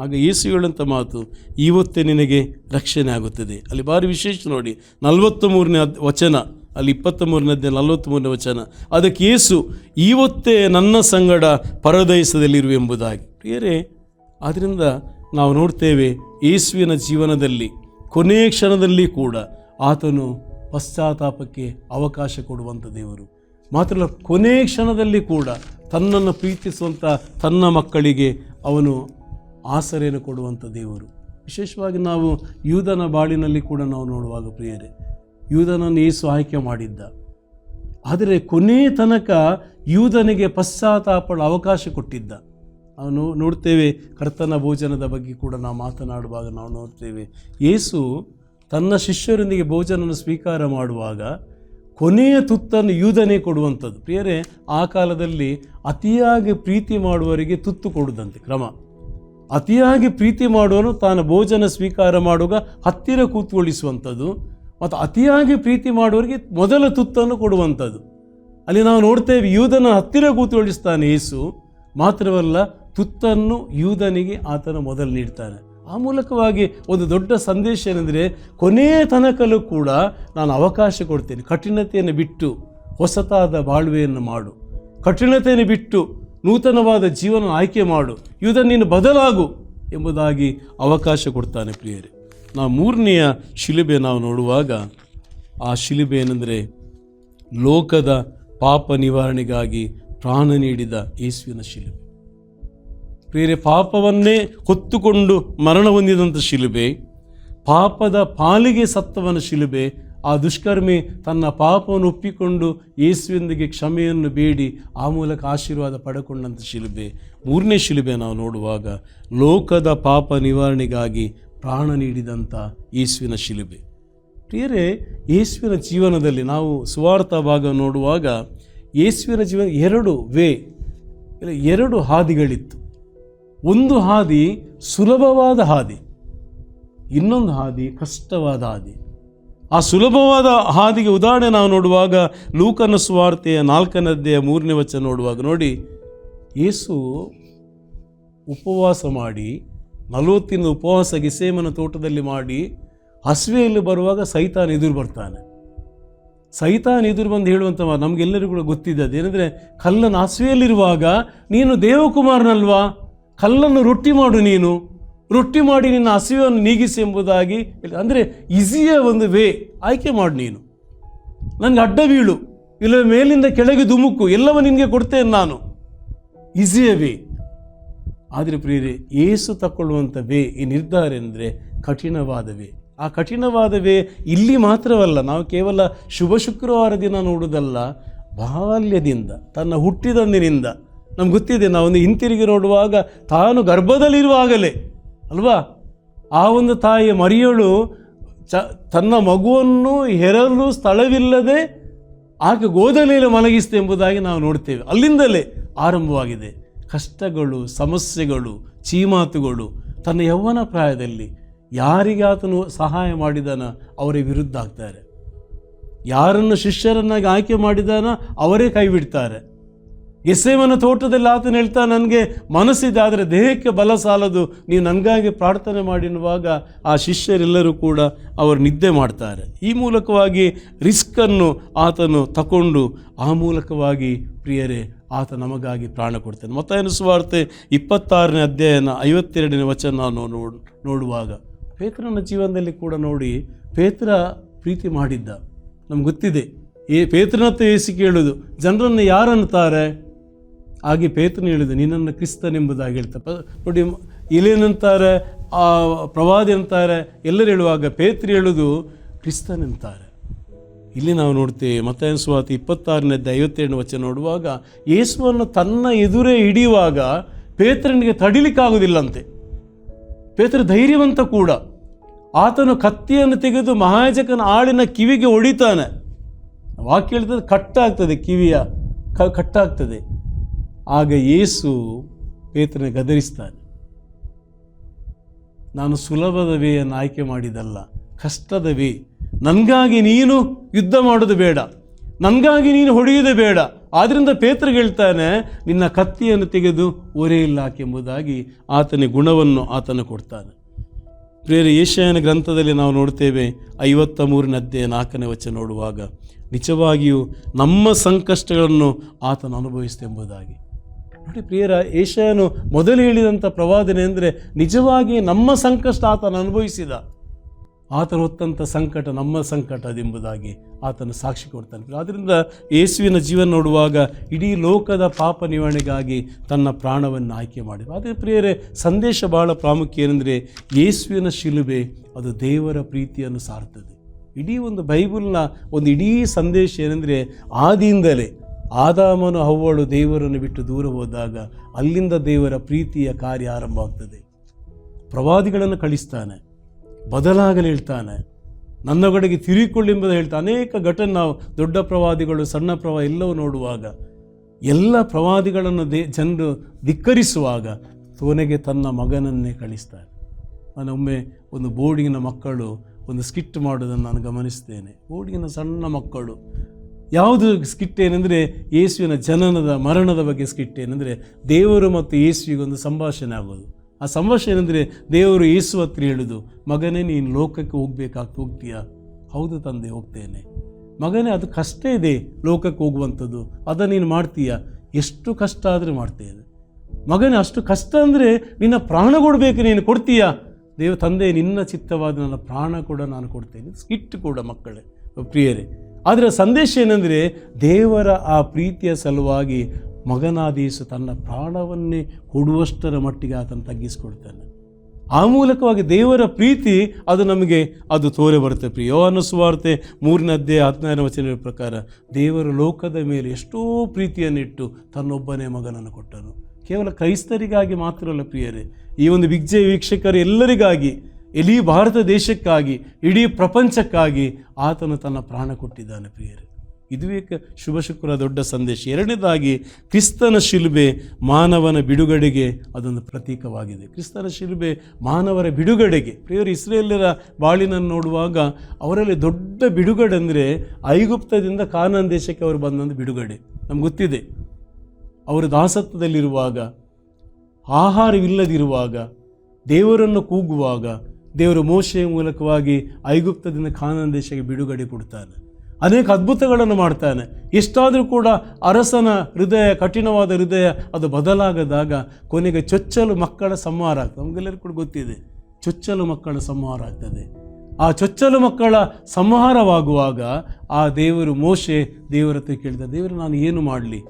ಆಗ ಯೇಸು ಹೇಳುವಂಥ ಮಾತು ಇವತ್ತೇ ನಿನಗೆ ರಕ್ಷಣೆ ಆಗುತ್ತದೆ. ಅಲ್ಲಿ ಭಾರಿ ವಿಶೇಷ ನೋಡಿ ನಲವತ್ತ ಮೂರನೇ ವಚನ, ಅಲ್ಲಿ ಇಪ್ಪತ್ತ ಮೂರನೇ ಅಧ್ಯಾಯ ನಲವತ್ತ್ ಮೂರನೇ ವಚನ. ಅದಕ್ಕೆ ಯೇಸು ಇವತ್ತೇ ನನ್ನ ಸಂಗಡ ಪರದೈಸದಲ್ಲಿರುವೆ ಎಂಬುದಾಗಿ. ಪ್ರಿಯರೇ ಆದ್ದರಿಂದ ನಾವು ನೋಡ್ತೇವೆ ಯೇಸುವಿನ ಜೀವನದಲ್ಲಿ, ಕೊನೆಯ ಕ್ಷಣದಲ್ಲಿ ಕೂಡ ಆತನು ಪಶ್ಚಾತ್ತಾಪಕ್ಕೆ ಅವಕಾಶ ಕೊಡುವಂಥ ದೇವರು. ಮಾತ್ರ ಕೊನೆ ಕ್ಷಣದಲ್ಲಿ ಕೂಡ ತನ್ನನ್ನು ಪ್ರೀತಿಸುವಂಥ ತನ್ನ ಮಕ್ಕಳಿಗೆ ಅವನು ಆಸರೆಯನ್ನು ಕೊಡುವಂಥ ದೇವರು. ವಿಶೇಷವಾಗಿ ನಾವು ಯೂದನ ಬಾಳಿನಲ್ಲಿ ಕೂಡ ನಾವು ನೋಡುವಾಗ ಪ್ರಿಯರೇ, ಯೂದನನ್ನು ಏಸು ಆಯ್ಕೆ ಮಾಡಿದ್ದ. ಆದರೆ ಕೊನೆಯ ತನಕ ಯೂದನಿಗೆ ಪಶ್ಚಾತ್ತಾಪಳ ಅವಕಾಶ ಕೊಟ್ಟಿದ್ದ. ನಾವು ನೋಡ್ತೇವೆ ಕರ್ತನ ಭೋಜನದ ಬಗ್ಗೆ ಕೂಡ ನಾವು ಮಾತನಾಡುವಾಗ ನಾವು ನೋಡ್ತೇವೆ ಯೇಸು ತನ್ನ ಶಿಷ್ಯರೊಂದಿಗೆ ಭೋಜನವನ್ನು ಸ್ವೀಕಾರ ಮಾಡುವಾಗ ಕೊನೆಯ ತುತ್ತನ್ನು ಯೂದನೇ ಕೊಡುವಂಥದ್ದು. ಪ್ರಿಯರೇ, ಆ ಕಾಲದಲ್ಲಿ ಅತಿಯಾಗಿ ಪ್ರೀತಿ ಮಾಡುವವರಿಗೆ ತುತ್ತು ಕೊಡುದಂತೆ ಕ್ರಮ. ಅತಿಯಾಗಿ ಪ್ರೀತಿ ಮಾಡುವನು ತಾನು ಭೋಜನ ಸ್ವೀಕಾರ ಮಾಡುವಾಗ ಹತ್ತಿರ ಕೂತ್ಕೊಳ್ಳಿಸುವಂಥದ್ದು, ಮತ್ತು ಅತಿಯಾಗಿ ಪ್ರೀತಿ ಮಾಡುವವರಿಗೆ ಮೊದಲ ತುತ್ತನ್ನು ಕೊಡುವಂಥದ್ದು. ಅಲ್ಲಿ ನಾವು ನೋಡ್ತೇವೆ ಯೂದನ ಹತ್ತಿರ ಕೂತ್ಕೊಳ್ಳಿಸ್ತಾನೆ ಯೇಸು. ಮಾತ್ರವಲ್ಲ, ತುತ್ತನ್ನು ಯೂದನಿಗೆ ಆತನ ಮೊದಲು ನೀಡ್ತಾನೆ. ಆ ಮೂಲಕವಾಗಿ ಒಂದು ದೊಡ್ಡ ಸಂದೇಶ ಏನೆಂದರೆ ಕೊನೆಯ ತನಕಲ್ಲೂ ಕೂಡ ನಾನು ಅವಕಾಶ ಕೊಡ್ತೇನೆ. ಕಠಿಣತೆಯನ್ನು ಬಿಟ್ಟು ಹೊಸತಾದ ಬಾಳ್ವೆಯನ್ನು ಮಾಡು. ಕಠಿಣತೆಯನ್ನು ಬಿಟ್ಟು ನೂತನವಾದ ಜೀವನ ಆಯ್ಕೆ ಮಾಡು. ಇದನ್ನು ನೀನು ಬದಲಾಗು ಎಂಬುದಾಗಿ ಅವಕಾಶ ಕೊಡ್ತಾನೆ ಪ್ರಿಯರೇ. ನಾವು ಮೂರನೆಯ ಶಿಲುಬೆ ನಾವು ನೋಡುವಾಗ, ಆ ಶಿಲುಬೆ ಏನೆಂದರೆ, ಲೋಕದ ಪಾಪ ನಿವಾರಣೆಗಾಗಿ ಪ್ರಾಣ ನೀಡಿದ ಯೇಸುವಿನ ಶಿಲುಬೆ. ಪ್ರಿಯರೇ, ಪಾಪವನ್ನೇ ಹೊತ್ತುಕೊಂಡು ಮರಣ ಹೊಂದಿದಂಥ ಶಿಲುಬೆ, ಪಾಪದ ಪಾಲಿಗೆ ಸತ್ತವನ ಶಿಲುಬೆ, ಆ ದುಷ್ಕರ್ಮಿ ತನ್ನ ಪಾಪವನ್ನು ಒಪ್ಪಿಕೊಂಡು ಯೇಸುವಿನೊಂದಿಗೆ ಕ್ಷಮೆಯನ್ನು ಬೇಡಿ, ಆ ಮೂಲಕ ಆಶೀರ್ವಾದ ಪಡೆಕೊಂಡಂಥ ಶಿಲುಬೆ. ಮೂರನೇ ಶಿಲುಬೆ ನಾವು ನೋಡುವಾಗ, ಲೋಕದ ಪಾಪ ನಿವಾರಣೆಗಾಗಿ ಪ್ರಾಣ ನೀಡಿದಂಥ ಯೇಸುವಿನ ಶಿಲುಬೆ. ಪ್ರಿಯರೇ, ಯೇಸುವಿನ ಜೀವನದಲ್ಲಿ ನಾವು ಸುವಾರ್ಥ ಭಾಗ ನೋಡುವಾಗ, ಯೇಸುವಿನ ಜೀವನ ಎರಡು ವೇ ಎರಡು ಹಾದಿಗಳಿತ್ತು. ಒಂದು ಹಾದಿ ಸುಲಭವಾದ ಹಾದಿ, ಇನ್ನೊಂದು ಹಾದಿ ಕಷ್ಟವಾದ ಹಾದಿ. ಆ ಸುಲಭವಾದ ಹಾದಿಗೆ ಉದಾಹರಣೆ ನಾವು ನೋಡುವಾಗ ಲೂಕನ ಸ್ವಾರ್ಥೆಯ ನಾಲ್ಕನೇ ಅಧ್ಯಾಯ ಮೂರನೇ ವಚನ ನೋಡುವಾಗ ನೋಡಿ ಯೇಸು ಉಪವಾಸ ಮಾಡಿ, ನಲವತ್ತಿನ ಉಪವಾಸ ಗಿಸೇಮನ ತೋಟದಲ್ಲಿ ಮಾಡಿ, ಹಸುವೆಯಲ್ಲಿ ಬರುವಾಗ ಸೈತಾನ್ ಎದುರು ಬರ್ತಾನೆ. ಸೈತಾನ್ ಎದುರು ಬಂದು ಹೇಳುವಂಥ ನಮಗೆಲ್ಲರಿಗೂ ಕೂಡ ಗೊತ್ತಿದೆ. ಅದೇನೆಂದರೆ ಕಲ್ಲನ ಹಸುವೆಯಲ್ಲಿರುವಾಗ ನೀನು ದೇವಕುಮಾರನಲ್ವಾ? ಕಲ್ಲನ್ನು ರೊಟ್ಟಿ ಮಾಡು ನೀನು. ರೊಟ್ಟಿ ಮಾಡಿ ನಿನ್ನ ಹಸಿವೆಯನ್ನು ನೀಗಿಸಿ ಎಂಬುದಾಗಿ ಅಂದರೆ ಈಸಿಯ ಒಂದು ವೇ ಆಯ್ಕೆ ಮಾಡು ನೀನು. ನನಗೆ ಅಡ್ಡ ಬೀಳು. ಇಲ್ಲ ಮೇಲಿಂದ ಕೆಳಗೆ ಧುಮುಕು. ಎಲ್ಲವ ನಿನಗೆ ಕೊಡ್ತೇನೆ ನಾನು. ಈಸಿಯ ವೇ. ಆದರೆ ಪ್ರಿಯರೇ, ಏಸು ತಕ್ಕೊಳ್ಳುವಂಥ ವೇ ಈ ನಿರ್ಧಾರ ಎಂದರೆ ಕಠಿಣವಾದ ವೇ. ಆ ಕಠಿಣವಾದ ವೇ ಇಲ್ಲಿ ಮಾತ್ರವಲ್ಲ, ನಾವು ಕೇವಲ ಶುಭ ಶುಕ್ರವಾರ ದಿನ ನೋಡುವುದಲ್ಲ ಬಾಲ್ಯದಿಂದ, ತನ್ನ ಹುಟ್ಟಿದಂದಿನಿಂದ ನಮ್ಗೆ ಗೊತ್ತಿದೆ, ನಾವು ಹಿಂತಿರುಗಿ ನೋಡುವಾಗ ತಾನು ಗರ್ಭದಲ್ಲಿರುವಾಗಲೇ, ಅಲ್ವಾ? ಆ ಒಂದು ತಾಯಿಯ ಮರಿಯಳು ಚ, ತನ್ನ ಮಗುವನ್ನು ಹೆರಲು ಸ್ಥಳವಿಲ್ಲದೆ ಆಕೆ ಗೋದಲೆಯಲ್ಲಿ ಮಲಗಿಸ್ತು ಎಂಬುದಾಗಿ ನಾವು ನೋಡ್ತೇವೆ. ಅಲ್ಲಿಂದಲೇ ಆರಂಭವಾಗಿದೆ. ಕಷ್ಟಗಳು, ಸಮಸ್ಯೆಗಳು, ಚೀಮಾತುಗಳು, ತನ್ನ ಯೌವನ ಪ್ರಾಯದಲ್ಲಿ ಯಾರಿಗೆ ಆತನು ಸಹಾಯ ಮಾಡಿದಾನ ಅವರ ವಿರುದ್ಧ ಆಗ್ತಾರೆ. ಯಾರನ್ನು ಶಿಷ್ಯರನ್ನಾಗಿ ಆಯ್ಕೆ ಮಾಡಿದಾನ ಅವರೇ ಕೈ ಬಿಡ್ತಾರೆ ತೋಟದಲ್ಲಿ ಆತನ ಹೇಳ್ತಾ, ನನಗೆ ಮನಸ್ಸಿದೆ, ಆದರೆ ದೇಹಕ್ಕೆ ಬಲ ಸಾಲದು. ನೀವು ನನಗಾಗಿ ಪ್ರಾರ್ಥನೆ ಮಾಡಿರುವಾಗ ಆ ಶಿಷ್ಯರೆಲ್ಲರೂ ಕೂಡ ಅವರು ನಿದ್ದೆ ಮಾಡ್ತಾರೆ. ಈ ಮೂಲಕವಾಗಿ ರಿಸ್ಕನ್ನು ಆತನು ತಕೊಂಡು ಆ ಮೂಲಕವಾಗಿ ಪ್ರಿಯರೇ, ಆತ ನಮಗಾಗಿ ಪ್ರಾಣ ಕೊಡ್ತಾನೆ. ಮತ ಎನಿಸುವಾರ್ತೆ ಇಪ್ಪತ್ತಾರನೇ ಅಧ್ಯಾಯನ ಐವತ್ತೆರಡನೇ ವಚನ ನಾವು ನೋಡ್, ನೋಡುವಾಗ ಪೇತ್ರನ ಜೀವನದಲ್ಲಿ ಕೂಡ ನೋಡಿ, ಪೇತ್ರ ಪ್ರೀತಿ ಮಾಡಿದ್ದ. ನಮ್ಗೆ ಗೊತ್ತಿದೆ, ಏ ಪೇತ್ರನತ್ತ ಏಸಿ ಕೇಳೋದು, ಜನರನ್ನು ಯಾರು ಅನ್ನುತ್ತಾರೆ ಹಾಗೆ ಪೇತನ ಹೇಳಿದೆ, ನಿನ್ನನ್ನು ಕ್ರಿಸ್ತನೆಂಬುದಾಗಿ ಹೇಳ್ತಾರೆ ಪ- ನೋಡಿ ಇಲೇನಂತಾರೆ ಆ ಪ್ರವಾದಿ ಅಂತಾರೆ, ಎಲ್ಲರೂ ಹೇಳುವಾಗ ಪೇತ್ರಿ ಹೇಳುದು ಕ್ರಿಸ್ತನೆಂತಾರೆ. ಇಲ್ಲಿ ನಾವು ನೋಡ್ತೇವೆ ಮತ್ತೆ ಸ್ವಾತಿ ಇಪ್ಪತ್ತಾರನೇ ಐವತ್ತೆರಡು ವಚನ ನೋಡುವಾಗ, ಯೇಸುವನ್ನು ತನ್ನ ಎದುರೇ ಹಿಡಿಯುವಾಗ ಪೇತ್ರನಿಗೆ ತಡಿಲಿಕ್ಕಾಗುದಿಲ್ಲಂತೆ ಪೇತ್ರ ಧೈರ್ಯವಂತ ಕೂಡ. ಆತನು ಕತ್ತಿಯನ್ನು ತೆಗೆದು ಮಹಾಯಾಜಕನ ಆಳಿನ ಕಿವಿಗೆ ಹೊಡಿತಾನೆ. ವಾಕ್ಯ ಹೇಳ್ತದೆ ಕಟ್ಟಾಗ್ತದೆ, ಕಿವಿಯ ಕ ಕಟ್ಟಾಗ್ತದೆ. ಆಗ ಯೇಸು ಪೇತ್ರನ ಗದರಿಸ್ತಾನೆ. ನಾನು ಸುಲಭದ ವೇಯನ್ನು ಆಯ್ಕೆ ಮಾಡಿದಲ್ಲ, ಕಷ್ಟದ ವೇ. ನನಗಾಗಿ ನೀನು ಯುದ್ಧ ಮಾಡೋದು ಬೇಡ, ನನಗಾಗಿ ನೀನು ಹೊಡೆಯುವುದು ಬೇಡ. ಆದ್ದರಿಂದ ಪೇತ್ರಗೆ ಹೇಳ್ತಾನೆ, ನಿನ್ನ ಕತ್ತಿಯನ್ನು ತೆಗೆದು ಒರೆಯಿಲ್ಲ ಎಂಬುದಾಗಿ ಆತನ ಗುಣವನ್ನು ಆತನು ಕೊಡ್ತಾನೆ. ಪ್ರೇರ ಏಷ್ಯಾಯನ ಗ್ರಂಥದಲ್ಲಿ ನಾವು ನೋಡ್ತೇವೆ ಐವತ್ತ ಮೂರನೇ ಅಧ್ಯಾಯ ನಾಲ್ಕನೇ ವಚನ ನೋಡುವಾಗ, ನಿಜವಾಗಿಯೂ ನಮ್ಮ ಸಂಕಷ್ಟಗಳನ್ನು ಆತನು ಅನುಭವಿಸಿದೆಂಬುದಾಗಿ ನೋಡಿ ಪ್ರಿಯರ, ಏಷ್ಯಾನು ಮೊದಲು ಹೇಳಿದಂಥ ಪ್ರವಾದನೆ ಅಂದರೆ ನಿಜವಾಗಿ ನಮ್ಮ ಸಂಕಷ್ಟ ಆತನ ಅನುಭವಿಸಿದ. ಆತನ ಹೊತ್ತಂಥ ಸಂಕಟ ನಮ್ಮ ಸಂಕಟ ಅದೆಂಬುದಾಗಿ ಆತನು ಸಾಕ್ಷಿ ಕೊಡ್ತಾನೆ. ಆದ್ದರಿಂದ ಯೇಸುವಿನ ಜೀವನ ನೋಡುವಾಗ ಇಡೀ ಲೋಕದ ಪಾಪ ನಿವಾರಣೆಗಾಗಿ ತನ್ನ ಪ್ರಾಣವನ್ನು ಆಯ್ಕೆ ಮಾಡಿದ. ಆದರೆ ಪ್ರಿಯರೇ, ಸಂದೇಶ ಬಹಳ ಪ್ರಾಮುಖ್ಯ ಏನೆಂದರೆ ಯೇಸುವಿನ ಶಿಲುಬೆ ಅದು ದೇವರ ಪ್ರೀತಿಯನ್ನು ಸಾರ್ತದೆ ಇಡೀ ಒಂದು ಬೈಬಲ್ನ ಒಂದು ಇಡೀ ಸಂದೇಶ ಏನೆಂದರೆ ಆದಿಯಿಂದಲೇ ಆದಾಮನು ಹವ್ವಳು ದೇವರನ್ನು ಬಿಟ್ಟು ದೂರ ಹೋದಾಗ ಅಲ್ಲಿಂದ ದೇವರ ಪ್ರೀತಿಯ ಕಾರ್ಯ ಆರಂಭ ಆಗ್ತದೆ ಪ್ರವಾದಿಗಳನ್ನು ಕಳಿಸ್ತಾನೆ, ಬದಲಾಗಲು ಹೇಳ್ತಾನೆ ನನ್ನ ಕಡೆಗೆ ತಿರುಗಿಕೊಳ್ಳಿ ಎಂಬುದು ಹೇಳ್ತಾ ಅನೇಕ ಘಟನೆ ನಾವು ದೊಡ್ಡ ಪ್ರವಾದಿಗಳು, ಸಣ್ಣ ಪ್ರವಾಹ ಎಲ್ಲವೂ ನೋಡುವಾಗ, ಎಲ್ಲ ಪ್ರವಾದಿಗಳನ್ನು ದೇ, ಜನರು ಧಿಕ್ಕರಿಸುವಾಗ ತೋನೆಗೆ ತನ್ನ ಮಗನನ್ನೇ ಕಳಿಸ್ತಾನೆ. ನಾನು ಒಮ್ಮೆ ಒಂದು ಬೋರ್ಡಿಂಗಿನ ಮಕ್ಕಳು ಒಂದು ಸ್ಕಿಟ್ ಮಾಡೋದನ್ನು ನಾನು ಗಮನಿಸ್ತೇನೆ. ಬೋರ್ಡಿಂಗಿನ ಸಣ್ಣ ಮಕ್ಕಳು ಯಾವುದು ಸ್ಕಿಟ್ ಏನೆಂದರೆ ಯೇಸುವಿನ ಜನನದ, ಮರಣದ ಬಗ್ಗೆ ಸ್ಕಿಟ್ ಏನೆಂದರೆ ದೇವರು ಮತ್ತು ಯೇಸುವಿಗೆ ಒಂದು ಸಂಭಾಷಣೆ ಆಗೋದು. ಆ ಸಂಭಾಷಣೆ ಏನಂದರೆ ದೇವರು ಯೇಸು ಹತ್ರ ಹೇಳುದು, ಮಗನೇ, ನೀನು ಲೋಕಕ್ಕೆ ಹೋಗ್ಬೇಕಾಗ್ತ, ಹೋಗ್ತೀಯಾ? ಹೌದು ತಂದೆ, ಹೋಗ್ತೇನೆ. ಮಗನೇ, ಅದು ಕಷ್ಟ ಇದೆ ಲೋಕಕ್ಕೆ ಹೋಗುವಂಥದ್ದು. ಅದನ್ನು ನೀನು ಮಾಡ್ತೀಯಾ? ಎಷ್ಟು ಕಷ್ಟ ಆದರೆ ಮಾಡ್ತೇನೆ. ಮಗನೇ, ಅಷ್ಟು ಕಷ್ಟ ಅಂದರೆ ನಿನ್ನ ಪ್ರಾಣ ಕೊಡಬೇಕು, ನೀನು ಕೊಡ್ತೀಯಾ? ದೇವ, ತಂದೆ, ನಿನ್ನ ಚಿತ್ತವಾದ ನನ್ನ ಪ್ರಾಣ ಕೂಡ ನಾನು ಕೊಡ್ತೇನೆ. ಸ್ಕಿಟ್ ಕೂಡ ಮಕ್ಕಳೇ, ಪ್ರಿಯರೇ. ಆದರೆ ಸಂದೇಶ ಏನಂದರೆ ದೇವರ ಆ ಪ್ರೀತಿಯ ಸಲುವಾಗಿ ಮಗನಾದೀಸು ತನ್ನ ಪ್ರಾಣವನ್ನೇ ಕೊಡುವಷ್ಟರ ಮಟ್ಟಿಗೆ ಆತನು ತಗ್ಗಿಸಿಕೊಡ್ತಾನೆ. ಆ ಮೂಲಕವಾಗಿ ದೇವರ ಪ್ರೀತಿ ಅದು ನಮಗೆ ಅದು ತೋರೆ ಬರುತ್ತೆ. ಪ್ರಿಯೋ ಯೋಹಾನ ಸುವಾರ್ತೆ ಮೂರನೇ ಅಧ್ಯಾಯ ಹದಿನಾರನೇ ವಚನದ ಪ್ರಕಾರ ದೇವರು ಲೋಕದ ಮೇಲೆ ಎಷ್ಟೋ ಪ್ರೀತಿಯನ್ನಿಟ್ಟು ತನ್ನೊಬ್ಬನೇ ಮಗನನ್ನು ಕೊಟ್ಟನು. ಕೇವಲ ಕ್ರೈಸ್ತರಿಗಾಗಿ ಮಾತ್ರ ಅಲ್ಲ ಪ್ರಿಯರೇ, ಈ ಒಂದು ವಿಜ್ಜೆ ವೀಕ್ಷಕರು ಎಲ್ಲರಿಗಾಗಿ ಇಡೀ ಭಾರತ ದೇಶಕ್ಕಾಗಿ, ಇಡೀ ಪ್ರಪಂಚಕ್ಕಾಗಿ ಆತನು ತನ್ನ ಪ್ರಾಣ ಕೊಟ್ಟಿದ್ದಾನೆ ಪ್ರಿಯರೇ. ಇದುವೇ ಶುಭ ಶುಕ್ರ ದೊಡ್ಡ ಸಂದೇಶ. ಎರಡನೇದಾಗಿ ಕ್ರಿಸ್ತನ ಶಿಲುಬೆ ಮಾನವನ ಬಿಡುಗಡೆಗೆ ಅದೊಂದು ಪ್ರತೀಕವಾಗಿದೆ. ಕ್ರಿಸ್ತನ ಶಿಲುಬೆ ಮಾನವರ ಬಿಡುಗಡೆಗೆ. ಪ್ರಿಯರು ಇಸ್ರೇಲರ ಬಾಳಿನನ್ನು ನೋಡುವಾಗ ಅವರಲ್ಲಿ ದೊಡ್ಡ ಬಿಡುಗಡೆ ಅಂದರೆ ಐಗುಪ್ತದಿಂದ ಕಾನಾನ್ ದೇಶಕ್ಕೆ ಅವರು ಬಂದೊಂದು ಬಿಡುಗಡೆ. ನಮ್ಗೆ ಗೊತ್ತಿದೆ. ಅವರು ದಾಸತ್ವದಲ್ಲಿರುವಾಗ, ಆಹಾರವಿಲ್ಲದಿರುವಾಗ, ದೇವರನ್ನು ಕೂಗುವಾಗ ದೇವರು ಮೋಶೆಯ ಮೂಲಕವಾಗಿ ಐಗುಪ್ತದಿಂದ ಖಾನನ ದೇಶಕ್ಕೆ ಬಿಡುಗಡೆ ಕೊಡ್ತಾನೆ. ಅನೇಕ ಅದ್ಭುತಗಳನ್ನು ಮಾಡ್ತಾನೆ. ಎಷ್ಟಾದರೂ ಕೂಡ ಅರಸನ ಹೃದಯ, ಕಠಿಣವಾದ ಹೃದಯ ಅದು ಬದಲಾಗದಾಗ ಕೊನೆಗೆ ಚೊಚ್ಚಲು ಮಕ್ಕಳ ಸಂಹಾರ ಆಗ್ತದೆ. ನಮಗೆಲ್ಲರಿಗೂ ಕೂಡ ಗೊತ್ತಿದೆ, ಚೊಚ್ಚಲು ಮಕ್ಕಳ ಸಂಹಾರ ಆಗ್ತದೆ. ಆ ಚೊಚ್ಚಲು ಮಕ್ಕಳ ಸಂಹಾರವಾಗುವಾಗ ಆ ದೇವರು ಮೋಶೆ ದೇವರ ಕೇಳಿದ ದೇವರು, ನಾನು ಏನು ಮಾಡಲಿ?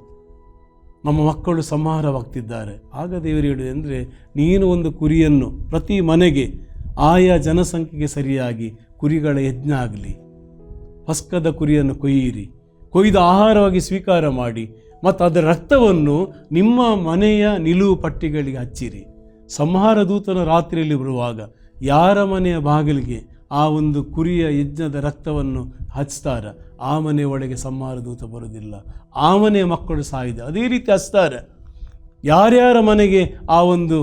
ನಮ್ಮ ಮಕ್ಕಳು ಸಂಹಾರವಾಗ್ತಿದ್ದಾರೆ. ಆಗ ದೇವರು ಹೇಳಿದೆ ಅಂದರೆ ನೀನು ಒಂದು ಕುರಿಯನ್ನು ಪ್ರತಿ ಮನೆಗೆ ಆಯಾ ಜನಸಂಖ್ಯೆಗೆ ಸರಿಯಾಗಿ ಕುರಿಗಳ ಯಜ್ಞ ಆಗಲಿ ಹಸ್ಕದ ಕುರಿಯನ್ನು ಕೊಯ್ಯಿರಿ. ಕೊಯ್ದ ಆಹಾರವಾಗಿ ಸ್ವೀಕಾರ ಮಾಡಿ, ಮತ್ತು ಅದರ ರಕ್ತವನ್ನು ನಿಮ್ಮ ಮನೆಯ ನಿಲುವು ಪಟ್ಟಿಗಳಿಗೆ ಹಚ್ಚಿರಿ. ಸಂಹಾರ ದೂತನ ರಾತ್ರಿಯಲ್ಲಿ ಬರುವಾಗ ಯಾರ ಮನೆಯ ಬಾಗಿಲಿಗೆ ಆ ಒಂದು ಕುರಿಯ ಯಜ್ಞದ ರಕ್ತವನ್ನು ಹಚ್ತಾರ? ಆ ಮನೆಯ ಒಳಗೆ ಸಂಹಾರ ದೂತ ಬರುವುದಿಲ್ಲ. ಆ ಮನೆಯ ಮಕ್ಕಳು ಸಾಯಿದೆ ಅದೇ ರೀತಿ ಹಚ್ತಾರೆ. ಯಾರ್ಯಾರ ಮನೆಗೆ ಆ ಒಂದು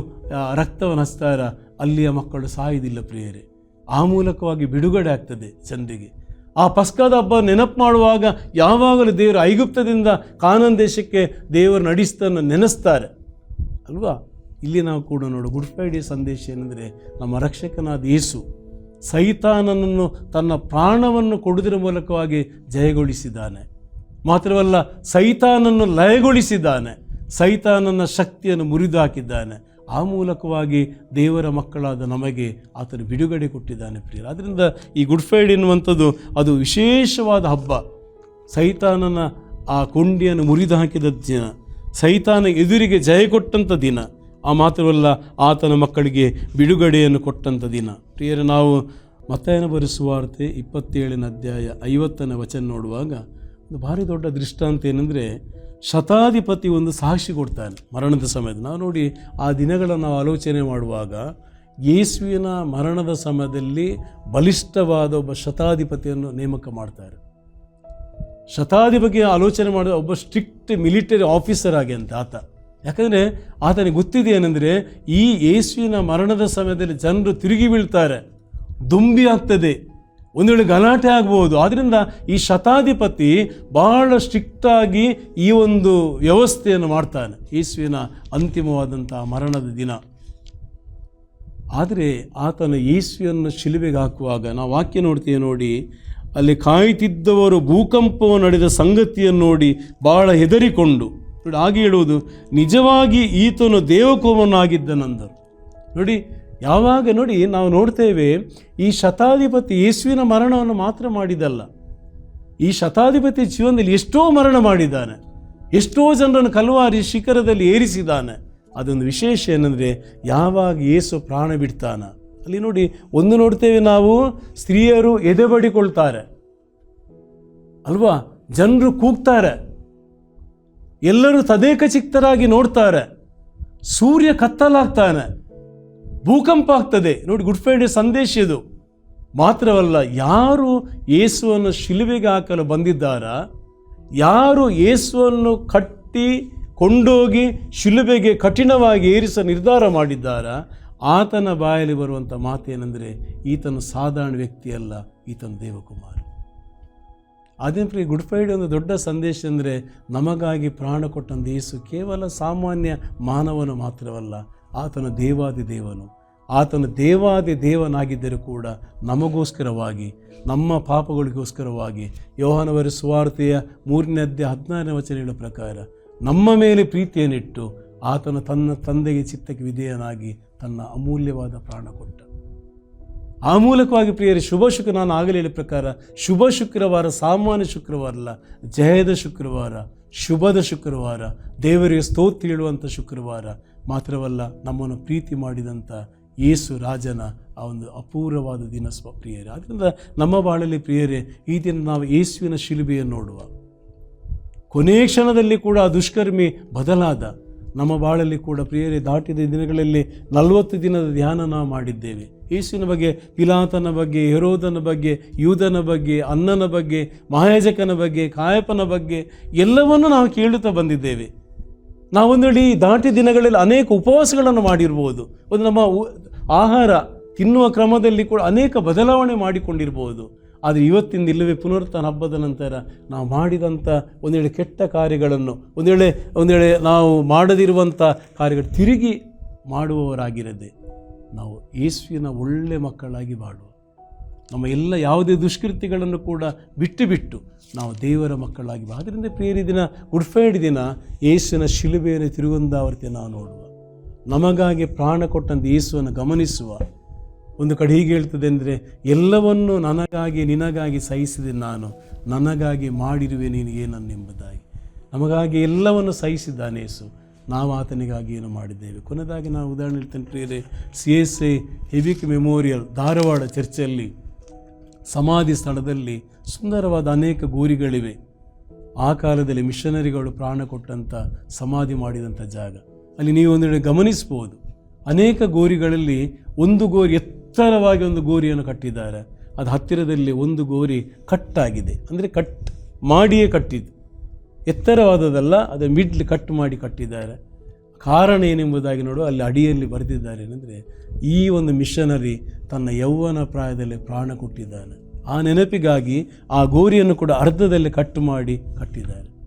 ರಕ್ತವನ್ನು ಹಚ್ತಾರ? ಅಲ್ಲಿಯ ಮಕ್ಕಳು ಸಾಯುವುದಿಲ್ಲ ಪ್ರಿಯರೇ. ಆ ಮೂಲಕವಾಗಿ ಬಿಡುಗಡೆ ಆಗ್ತದೆ ಜನರಿಗೆ ಆ ಪಸ್ಕದ ಹಬ್ಬ ನೆನಪು ಮಾಡುವಾಗ ಯಾವಾಗಲೂ ದೇವರು ಐಗುಪ್ತದಿಂದ ಕಾನನ್ ದೇಶಕ್ಕೆ ದೇವರು ನಡೆಸ್ತನ್ನು ನೆನೆಸ್ತಾರೆ. ಅಲ್ವಾ? ಇಲ್ಲಿ ನಾವು ಕೂಡ ನೋಡು, ಗುಡ್ ಫ್ರೈಡೇ ಸಂದೇಶ ಏನಂದರೆ ನಮ್ಮ ರಕ್ಷಕನಾದ ಯೇಸು ಸೈತಾನನನ್ನು ತನ್ನ ಪ್ರಾಣವನ್ನು ಕೊಡುವುದರ ಮೂಲಕವಾಗಿ ಜಯಗೊಳಿಸಿದ್ದಾನೆ. ಮಾತ್ರವಲ್ಲ, ಸೈತಾನನ್ನು ಲಯಗೊಳಿಸಿದ್ದಾನೆ. ಸೈತಾನನ ಶಕ್ತಿಯನ್ನು ಮುರಿದು ಹಾಕಿದ್ದಾನೆ ಆ ಮೂಲಕವಾಗಿ ದೇವರ ಮಕ್ಕಳಾದ ನಮಗೆ ಆತನು ಬಿಡುಗಡೆ ಕೊಟ್ಟಿದ್ದಾನೆ ಪ್ರಿಯ ಆದ್ದರಿಂದ ಈ ಗುಡ್ ಫ್ರೈಡೆ ಎನ್ನುವಂಥದ್ದು ಅದು ವಿಶೇಷವಾದ ಹಬ್ಬ. ಸೈತಾನನ ಆ ಕೊಂಡಿಯನ್ನು ಮುರಿದು ಹಾಕಿದ ದಿನ, ಸೈತಾನ ಎದುರಿಗೆ ಜಯ ಕೊಟ್ಟಂಥ ದಿನ, ಆ ಮಾತ್ರವಲ್ಲ ಆತನ ಮಕ್ಕಳಿಗೆ ಬಿಡುಗಡೆಯನ್ನು ಕೊಟ್ಟಂಥ ದಿನ. ಪ್ರಿಯರು, ನಾವು ಮತ್ತಾಯನ ಬರೆಸುವಾರ್ತೆ ಇಪ್ಪತ್ತೇಳನೇ ಅಧ್ಯಾಯ ಐವತ್ತನೇ ವಚನ ನೋಡುವಾಗ ಒಂದು ಭಾರಿ ದೊಡ್ಡ ದೃಷ್ಟಾಂತ ಏನಂದರೆ ಶತಾಧಿಪತಿ ಒಂದು ಸಾಕ್ಷಿ ಕೊಡ್ತಾನೆ ಮರಣದ ಸಮಯದ ನಾವು ನೋಡಿ ಆ ದಿನಗಳನ್ನು ನಾವು ಆಲೋಚನೆ ಮಾಡುವಾಗ ಯೇಸುವಿನ ಮರಣದ ಸಮಯದಲ್ಲಿ ಬಲಿಷ್ಠವಾದ ಒಬ್ಬ ಶತಾಧಿಪತಿಯನ್ನು ನೇಮಕ ಮಾಡ್ತಾರೆ. ಶತಾಧಿಪತಿ ಆಲೋಚನೆ ಮಾಡಿದ ಒಬ್ಬ ಸ್ಟ್ರಿಕ್ಟ್ ಮಿಲಿಟರಿ ಆಫೀಸರ್ ಆಗಿ ಅಂತ ಆತ. ಯಾಕಂದರೆ ಆತನಿಗೆ ಗೊತ್ತಿದೆ ಏನೆಂದರೆ ಈ ಯೇಸುವಿನ ಮರಣದ ಸಮಯದಲ್ಲಿ ಜನರು ತಿರುಗಿ ಬೀಳ್ತಾರೆ. ದುಂಬಿ ಆಗ್ತದೆ ಒಂದು ವೇಳೆ ಗಲಾಟೆ ಆಗ್ಬೋದು. ಆದ್ದರಿಂದ ಈ ಶತಾಧಿಪತಿ ಬಹಳ ಸ್ಟ್ರಿಕ್ಟಾಗಿ ಈ ಒಂದು ವ್ಯವಸ್ಥೆಯನ್ನು ಮಾಡ್ತಾನೆ. ಯೇಸುವಿನ ಅಂತಿಮವಾದಂಥ ಮರಣದ ದಿನ. ಆದರೆ ಆತನ ಯೇಸುವನ್ನು ಶಿಲುಬೆಗೆ ಹಾಕುವಾಗ ನಾವು ವಾಕ್ಯ ನೋಡ್ತೀವಿ ನೋಡಿ, ಅಲ್ಲಿ ಕಾಯುತ್ತಿದ್ದವರು ಭೂಕಂಪವು ನಡೆದ ಸಂಗತಿಯನ್ನು ನೋಡಿ ಬಹಳ ಹೆದರಿಕೊಂಡು. ನೋಡಿ ಹಾಗೆ ಹೇಳುವುದು, ನಿಜವಾಗಿ ಈತನು ದೇವಕೋಮನಾಗಿದ್ದನಂದರು ನೋಡಿ ಯಾವಾಗ ನೋಡಿ ನಾವು ನೋಡ್ತೇವೆ, ಈ ಶತಾಧಿಪತಿ ಯೇಸುವಿನ ಮರಣವನ್ನು ಮಾತ್ರ ಮಾಡಿದಲ್ಲ. ಈ ಶತಾಧಿಪತಿ ಜೀವನದಲ್ಲಿ ಎಷ್ಟೋ ಮರಣ ಮಾಡಿದ್ದಾನೆ. ಎಷ್ಟೋ ಜನರನ್ನು ಕಲ್ವಾರಿ ಶಿಖರದಲ್ಲಿ ಏರಿಸಿದ್ದಾನೆ. ಅದೊಂದು ವಿಶೇಷ ಏನಂದರೆ, ಯಾವಾಗ ಯೇಸು ಪ್ರಾಣ ಬಿಡ್ತಾನ. ಅಲ್ಲಿ ನೋಡಿ, ಒಂದು ನೋಡ್ತೇವೆ ನಾವು, ಸ್ತ್ರೀಯರು ಎದೆಬಡಿಕೊಳ್ತಾರೆ. ಅಲ್ವಾ? ಜನರು ಕೂಗ್ತಾರೆ. ಎಲ್ಲರೂ ತದೇಕ ಚಿತ್ತರಾಗಿ ನೋಡ್ತಾರೆ. ಸೂರ್ಯ ಕತ್ತಲಾಗ್ತಾನೆ. ಭೂಕಂಪ ಆಗ್ತದೆ. ನೋಡಿ ಗುಡ್ ಫ್ರೈಡೆ ಸಂದೇಶ ಇದು. ಮಾತ್ರವಲ್ಲ, ಯಾರು ಯೇಸುವನ್ನು ಶಿಲುಬೆಗೆ ಹಾಕಲು ಬಂದಿದ್ದಾರ, ಯಾರು ಯೇಸುವನ್ನು ಕಟ್ಟಿ ಕೊಂಡೋಗಿ ಶಿಲುಬೆಗೆ ಕಠಿಣವಾಗಿ ಏರಿಸ ನಿರ್ಧಾರ ಮಾಡಿದ್ದಾರ, ಆತನ ಬಾಯಲ್ಲಿ ಬರುವಂಥ ಮಾತೇನೆಂದರೆ, ಈತನು ಸಾಧಾರಣ ವ್ಯಕ್ತಿಯಲ್ಲ ಈತನು ದೇವಕುಮಾರ. ಅದೇ ಗುಡ್ ಫ್ರೈಡೆ ಒಂದು ದೊಡ್ಡ ಸಂದೇಶ ಅಂದರೆ, ನಮಗಾಗಿ ಪ್ರಾಣ ಕೊಟ್ಟಂತ ಯೇಸು ಕೇವಲ ಸಾಮಾನ್ಯ ಮಾನವನು ಮಾತ್ರವಲ್ಲ, ಆತನ ದೇವಾದಿ ದೇವನು ಆತನು ದೇವಾದಿ ದೇವನಾಗಿದ್ದರೂ ಕೂಡ ನಮಗೋಸ್ಕರವಾಗಿ, ನಮ್ಮ ಪಾಪಗಳಿಗೋಸ್ಕರವಾಗಿ, ಯೋಹನವರ ಸುವಾರ್ತೆಯ ಮೂರನೇ ಅಧ್ಯಾಯ ಹದಿನಾರನೇ ವಚನಗಳ ಪ್ರಕಾರ ನಮ್ಮ ಮೇಲೆ ಪ್ರೀತಿಯನ್ನಿಟ್ಟು ಆತನು ತನ್ನ ತಂದೆಗೆ ಚಿತ್ತಕ್ಕೆ ವಿಧೇಯನಾಗಿ ತನ್ನ ಅಮೂಲ್ಯವಾದ ಪ್ರಾಣ ಕೊಟ್ಟ. ಆ ಮೂಲಕವಾಗಿ ಪ್ರಿಯರಿ, ಶುಭ ಶುಕ್ರ ನಾನು ಆಗಲೇ ಹೇಳಿದ ಪ್ರಕಾರ ಶುಭ ಶುಕ್ರವಾರ ಸಾಮಾನ್ಯ ಶುಕ್ರವಾರ ಅಲ್ಲ ಜಯದ ಶುಕ್ರವಾರ, ಶುಭದ ಶುಕ್ರವಾರ, ದೇವರಿಗೆ ಸ್ತೋತ್ರ ಹೇಳುವಂಥ ಶುಕ್ರವಾರ ಮಾತ್ರವಲ್ಲ, ನಮ್ಮನ್ನು ಪ್ರೀತಿ ಮಾಡಿದಂಥ ಯೇಸು ರಾಜನ ಆ ಒಂದು ಅಪೂರ್ವವಾದ ದಿನ ಸ್ವ ಪ್ರಿಯರೇ ಆದ್ದರಿಂದ ನಮ್ಮ ಬಾಳಲ್ಲಿ ಪ್ರಿಯರೇ, ಈ ದಿನ ನಾವು ಯೇಸುವಿನ ಶಿಲುಬೆಯನ್ನು ನೋಡುವ. ಕೊನೆಯ ಕ್ಷಣದಲ್ಲಿ ಕೂಡ ಆ ದುಷ್ಕರ್ಮಿ ಬದಲಾದ. ನಮ್ಮ ಬಾಳಲ್ಲಿ ಕೂಡ ಪ್ರಿಯರೇ, ದಾಟಿದ ದಿನಗಳಲ್ಲಿ ನಲವತ್ತು ದಿನದ ಧ್ಯಾನ ನಾವು ಮಾಡಿದ್ದೇವೆ. ಯೇಸುವಿನ ಬಗ್ಗೆ, ಪಿಲಾತನ ಬಗ್ಗೆ, ಹೆರೋದನ ಬಗ್ಗೆ, ಯೂದನ ಬಗ್ಗೆ, ಅನ್ನನ ಬಗ್ಗೆ, ಮಹಾಯಾಜಕನ ಬಗ್ಗೆ, ಕಾಯಪನ ಬಗ್ಗೆ ಎಲ್ಲವನ್ನು ನಾವು ಕೇಳುತ್ತಾ ಬಂದಿದ್ದೇವೆ. ನಾವೊಂದು ದಾಟಿ ದಿನಗಳಲ್ಲಿ ಅನೇಕ ಉಪವಾಸಗಳನ್ನು ಮಾಡಿರ್ಬೋದು. ಒಂದು ನಮ್ಮ ಆಹಾರ ತಿನ್ನುವ ಕ್ರಮದಲ್ಲಿ ಕೂಡ ಅನೇಕ ಬದಲಾವಣೆ ಮಾಡಿಕೊಂಡಿರ್ಬೋದು. ಆದರೆ ಇವತ್ತಿಂದ ಇಲ್ಲವೇ ಪುನರುತ್ಥಾನ ಹಬ್ಬದ ನಂತರ ನಾವು ಮಾಡಿದಂಥ ಒಂದೆಡೆ ಕೆಟ್ಟ ಕಾರ್ಯಗಳನ್ನು ಒಂದೆಡೆ ಒಂದೆಡೆ ನಾವು ಮಾಡದಿರುವಂಥ ಕಾರ್ಯಗಳು ತಿರುಗಿ ಮಾಡುವವರಾಗಿರದೆ ನಾವು ಯೇಸುವಿನ ಒಳ್ಳೆ ಮಕ್ಕಳಾಗಿ ಬಾಳುವ. ನಮ್ಮ ಎಲ್ಲ ಯಾವುದೇ ದುಷ್ಕೃತಿಗಳನ್ನು ಕೂಡ ಬಿಟ್ಟು ಬಿಟ್ಟು ನಾವು ದೇವರ ಮಕ್ಕಳಾಗಿ ಆದ್ದರಿಂದ ಪ್ರೇರಿದಿನ ಗುಡ್ ಫ್ರೈಡೆ ದಿನ, ಯೇಸುವಿನ ಶಿಲುಬೆಯನ್ನು ತಿರುವಂದಾವರ್ತಿ ನಾವು ನೋಡುವ. ನಮಗಾಗಿ ಪ್ರಾಣ ಕೊಟ್ಟಂತ ಯೇಸುವನ್ನು ಗಮನಿಸುವ ಒಂದು ಕಡೆ ಹೀಗೆ ಹೇಳ್ತದೆ ಅಂದರೆ, ಎಲ್ಲವನ್ನು ನನಗಾಗಿ, ನಿನಗಾಗಿ ಸಹಿಸಿದೆ ನಾನು, ನನಗಾಗಿ ಮಾಡಿರುವೆ ನೀನು ಏನನ್ನೆಂಬುದಾಗಿ. ನಮಗಾಗಿ ಎಲ್ಲವನ್ನು ಸಹಿಸಿದ್ದಾನೆ ಯೇಸು. ನಾವು ಆತನಿಗಾಗಿ ಏನು ಮಾಡಿದ್ದೇವೆ? ಕೊನೆಯದಾಗಿ ನಾವು ಉದಾಹರಣೆ ಹೇಳ್ತೇನೆ ಪ್ರಿಯರೇ C S A Hevick memorial Dharwad ಚರ್ಚಲ್ಲಿ, ಸಮಾಧಿ ಸ್ಥಳದಲ್ಲಿ ಸುಂದರವಾದ ಅನೇಕ ಗೋರಿಗಳಿವೆ. ಆ ಕಾಲದಲ್ಲಿ ಮಿಷನರಿಗಳು ಪ್ರಾಣ ಕೊಟ್ಟಂಥ ಸಮಾಧಿ ಮಾಡಿದಂಥ ಜಾಗ. ಅಲ್ಲಿ ನೀವು ಒಂದೆಡೆ ಗಮನಿಸ್ಬೋದು ಅನೇಕ ಗೋರಿಗಳಲ್ಲಿ ಒಂದು ಗೋರಿ ಎತ್ತರವಾಗಿ ಒಂದು ಗೋರಿಯನ್ನು ಕಟ್ಟಿದ್ದಾರೆ. ಅದು ಹತ್ತಿರದಲ್ಲಿ ಒಂದು ಗೋರಿ ಕಟ್ಟಾಗಿದೆ. ಅಂದರೆ ಕಟ್ ಮಾಡಿಯೇ ಕಟ್ಟಿದ್ದು. ಎತ್ತರವಾದದಲ್ಲ ಅದು ಮಿಡ್ಲ್ ಕಟ್ ಮಾಡಿ ಕಟ್ಟಿದ್ದಾರೆ. ಕಾರಣ ಏನೆಂಬುದಾಗಿ ನೋಡು, ಅಲ್ಲಿ ಅಡಿಯಲ್ಲಿ ಬರೆದಿದ್ದಾರೆ ಏನಂದರೆ, ಈ ಒಂದು ಮಿಷನರಿ ತನ್ನ ಯೌವನ ಪ್ರಾಯದಲ್ಲಿ ಪ್ರಾಣ ಕೊಟ್ಟಿದ್ದಾನೆ. ಆ ನೆನಪಿಗಾಗಿ ಆ ಗೋರಿಯನ್ನು ಕೂಡ ಅರ್ಧದಲ್ಲಿ ಕಟ್ ಮಾಡಿ ಕಟ್ಟಿದ್ದಾರೆ.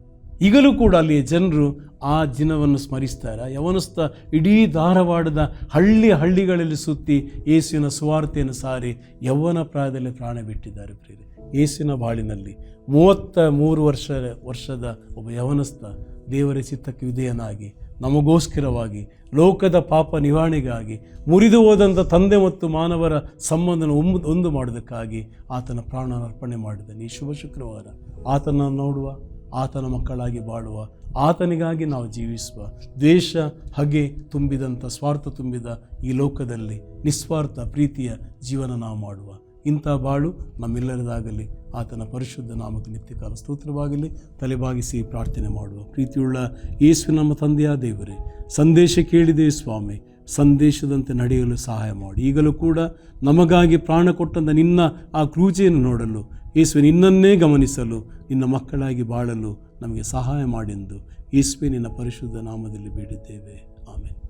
ಈಗಲೂ ಕೂಡ ಅಲ್ಲಿಯ ಜನರು ಆ ದಿನವನ್ನು ಸ್ಮರಿಸ್ತಾರೆ. ಯವನಸ್ಥ ಇಡೀ ಧಾರವಾಡದ ಹಳ್ಳಿ ಹಳ್ಳಿಗಳಲ್ಲಿ ಸುತ್ತಿ ಯೇಸುವಿನ ಸುವಾರ್ತೆಯನ್ನು ಸಾರಿ ಯೌವನ ಪ್ರಾಯದಲ್ಲಿ ಪ್ರಾಣ ಬಿಟ್ಟಿದ್ದಾರೆ ಪ್ರೀತಿ ಯೇಸುವಿನ ಬಾಳಿನಲ್ಲಿ ಮೂವತ್ತ ಮೂರು ವರ್ಷ, ವರ್ಷದ ಒಬ್ಬ ಯವನಸ್ಥ ದೇವರ ಚಿತ್ತಕ್ಕೆ ವಿಧೇಯನಾಗಿ ನಮಗೋಸ್ಕರವಾಗಿ ಲೋಕದ ಪಾಪ ನಿವಾರಣೆಗಾಗಿ ಮುರಿದು ಹೋದಂಥ ತಂದೆ ಮತ್ತು ಮಾನವರ ಸಂಬಂಧನ ಒಂದು ಒಂದು ಮಾಡೋದಕ್ಕಾಗಿ ಆತನ ಪ್ರಾಣ ಅರ್ಪಣೆ ಮಾಡಿದ್ದಾನೆ. ಈ ಶುಭ ಶುಕ್ರವಾರ ಆತನ ನೋಡುವ, ಆತನ ಮಕ್ಕಳಾಗಿ ಬಾಳುವ ಆತನಿಗಾಗಿ ನಾವು ಜೀವಿಸುವ ದ್ವೇಷ, ಹಗೆ ತುಂಬಿದಂಥ ಸ್ವಾರ್ಥ ತುಂಬಿದ ಈ ಲೋಕದಲ್ಲಿ ನಿಸ್ವಾರ್ಥ ಪ್ರೀತಿಯ ಜೀವನ ನಾವು ಮಾಡುವ. ಇಂಥ ಬಾಳು ನಮ್ಮೆಲ್ಲರದಾಗಲಿ, ಆತನ ಪರಿಶುದ್ಧ ನಾಮಕ್ಕೆ ನಿತ್ಯಕಾಲ ಸ್ತೋತ್ರವಾಗಲಿ, ತಲೆಬಾಗಿಸಿ ಪ್ರಾರ್ಥನೆ ಮಾಡುವ ಪ್ರೀತಿಯುಳ್ಳ ಯೇಸು ನಮ್ಮ ತಂದೆಯ ದೇವರೇ, ಸಂದೇಶ ಕೇಳಿದೆ ಸ್ವಾಮಿ, ಸಂದೇಶದಂತೆ ನಡೆಯಲು ಸಹಾಯ ಮಾಡಿ. ಈಗಲೂ ಕೂಡ ನಮಗಾಗಿ ಪ್ರಾಣ ಕೊಟ್ಟಂತ ನಿನ್ನ ಆ ಕ್ರೂಜೆಯನ್ನು ನೋಡಲು ಯೇಸು ನಿನ್ನನ್ನೇ ಗಮನಿಸಲು, ನಿನ್ನ ಮಕ್ಕಳಾಗಿ ಬಾಳಲು ನಮಗೆ ಸಹಾಯ ಮಾಡೆಂದು ಈಸ್ವಿನ ನಿನ್ನ ಪರಿಶುದ್ಧ ನಾಮದಲ್ಲಿ ಬೇಡಿದ್ದೇವೆ. ಆಮೇಲೆ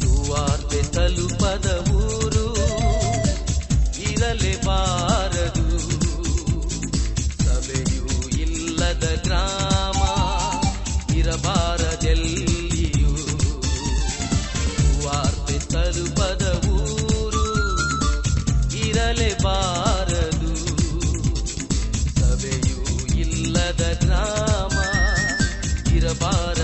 ಸುವಾರ್ತೆ ತಲುಪದ ಊರು ಇರಲೇಬಾರದು ಸಭೆಯೂ ಇಲ್ಲದ ಗ್ರಾಮ ಇರಬಾರದು ಸುಖದ ಗ್ರಾಮ ಇರಬಾರ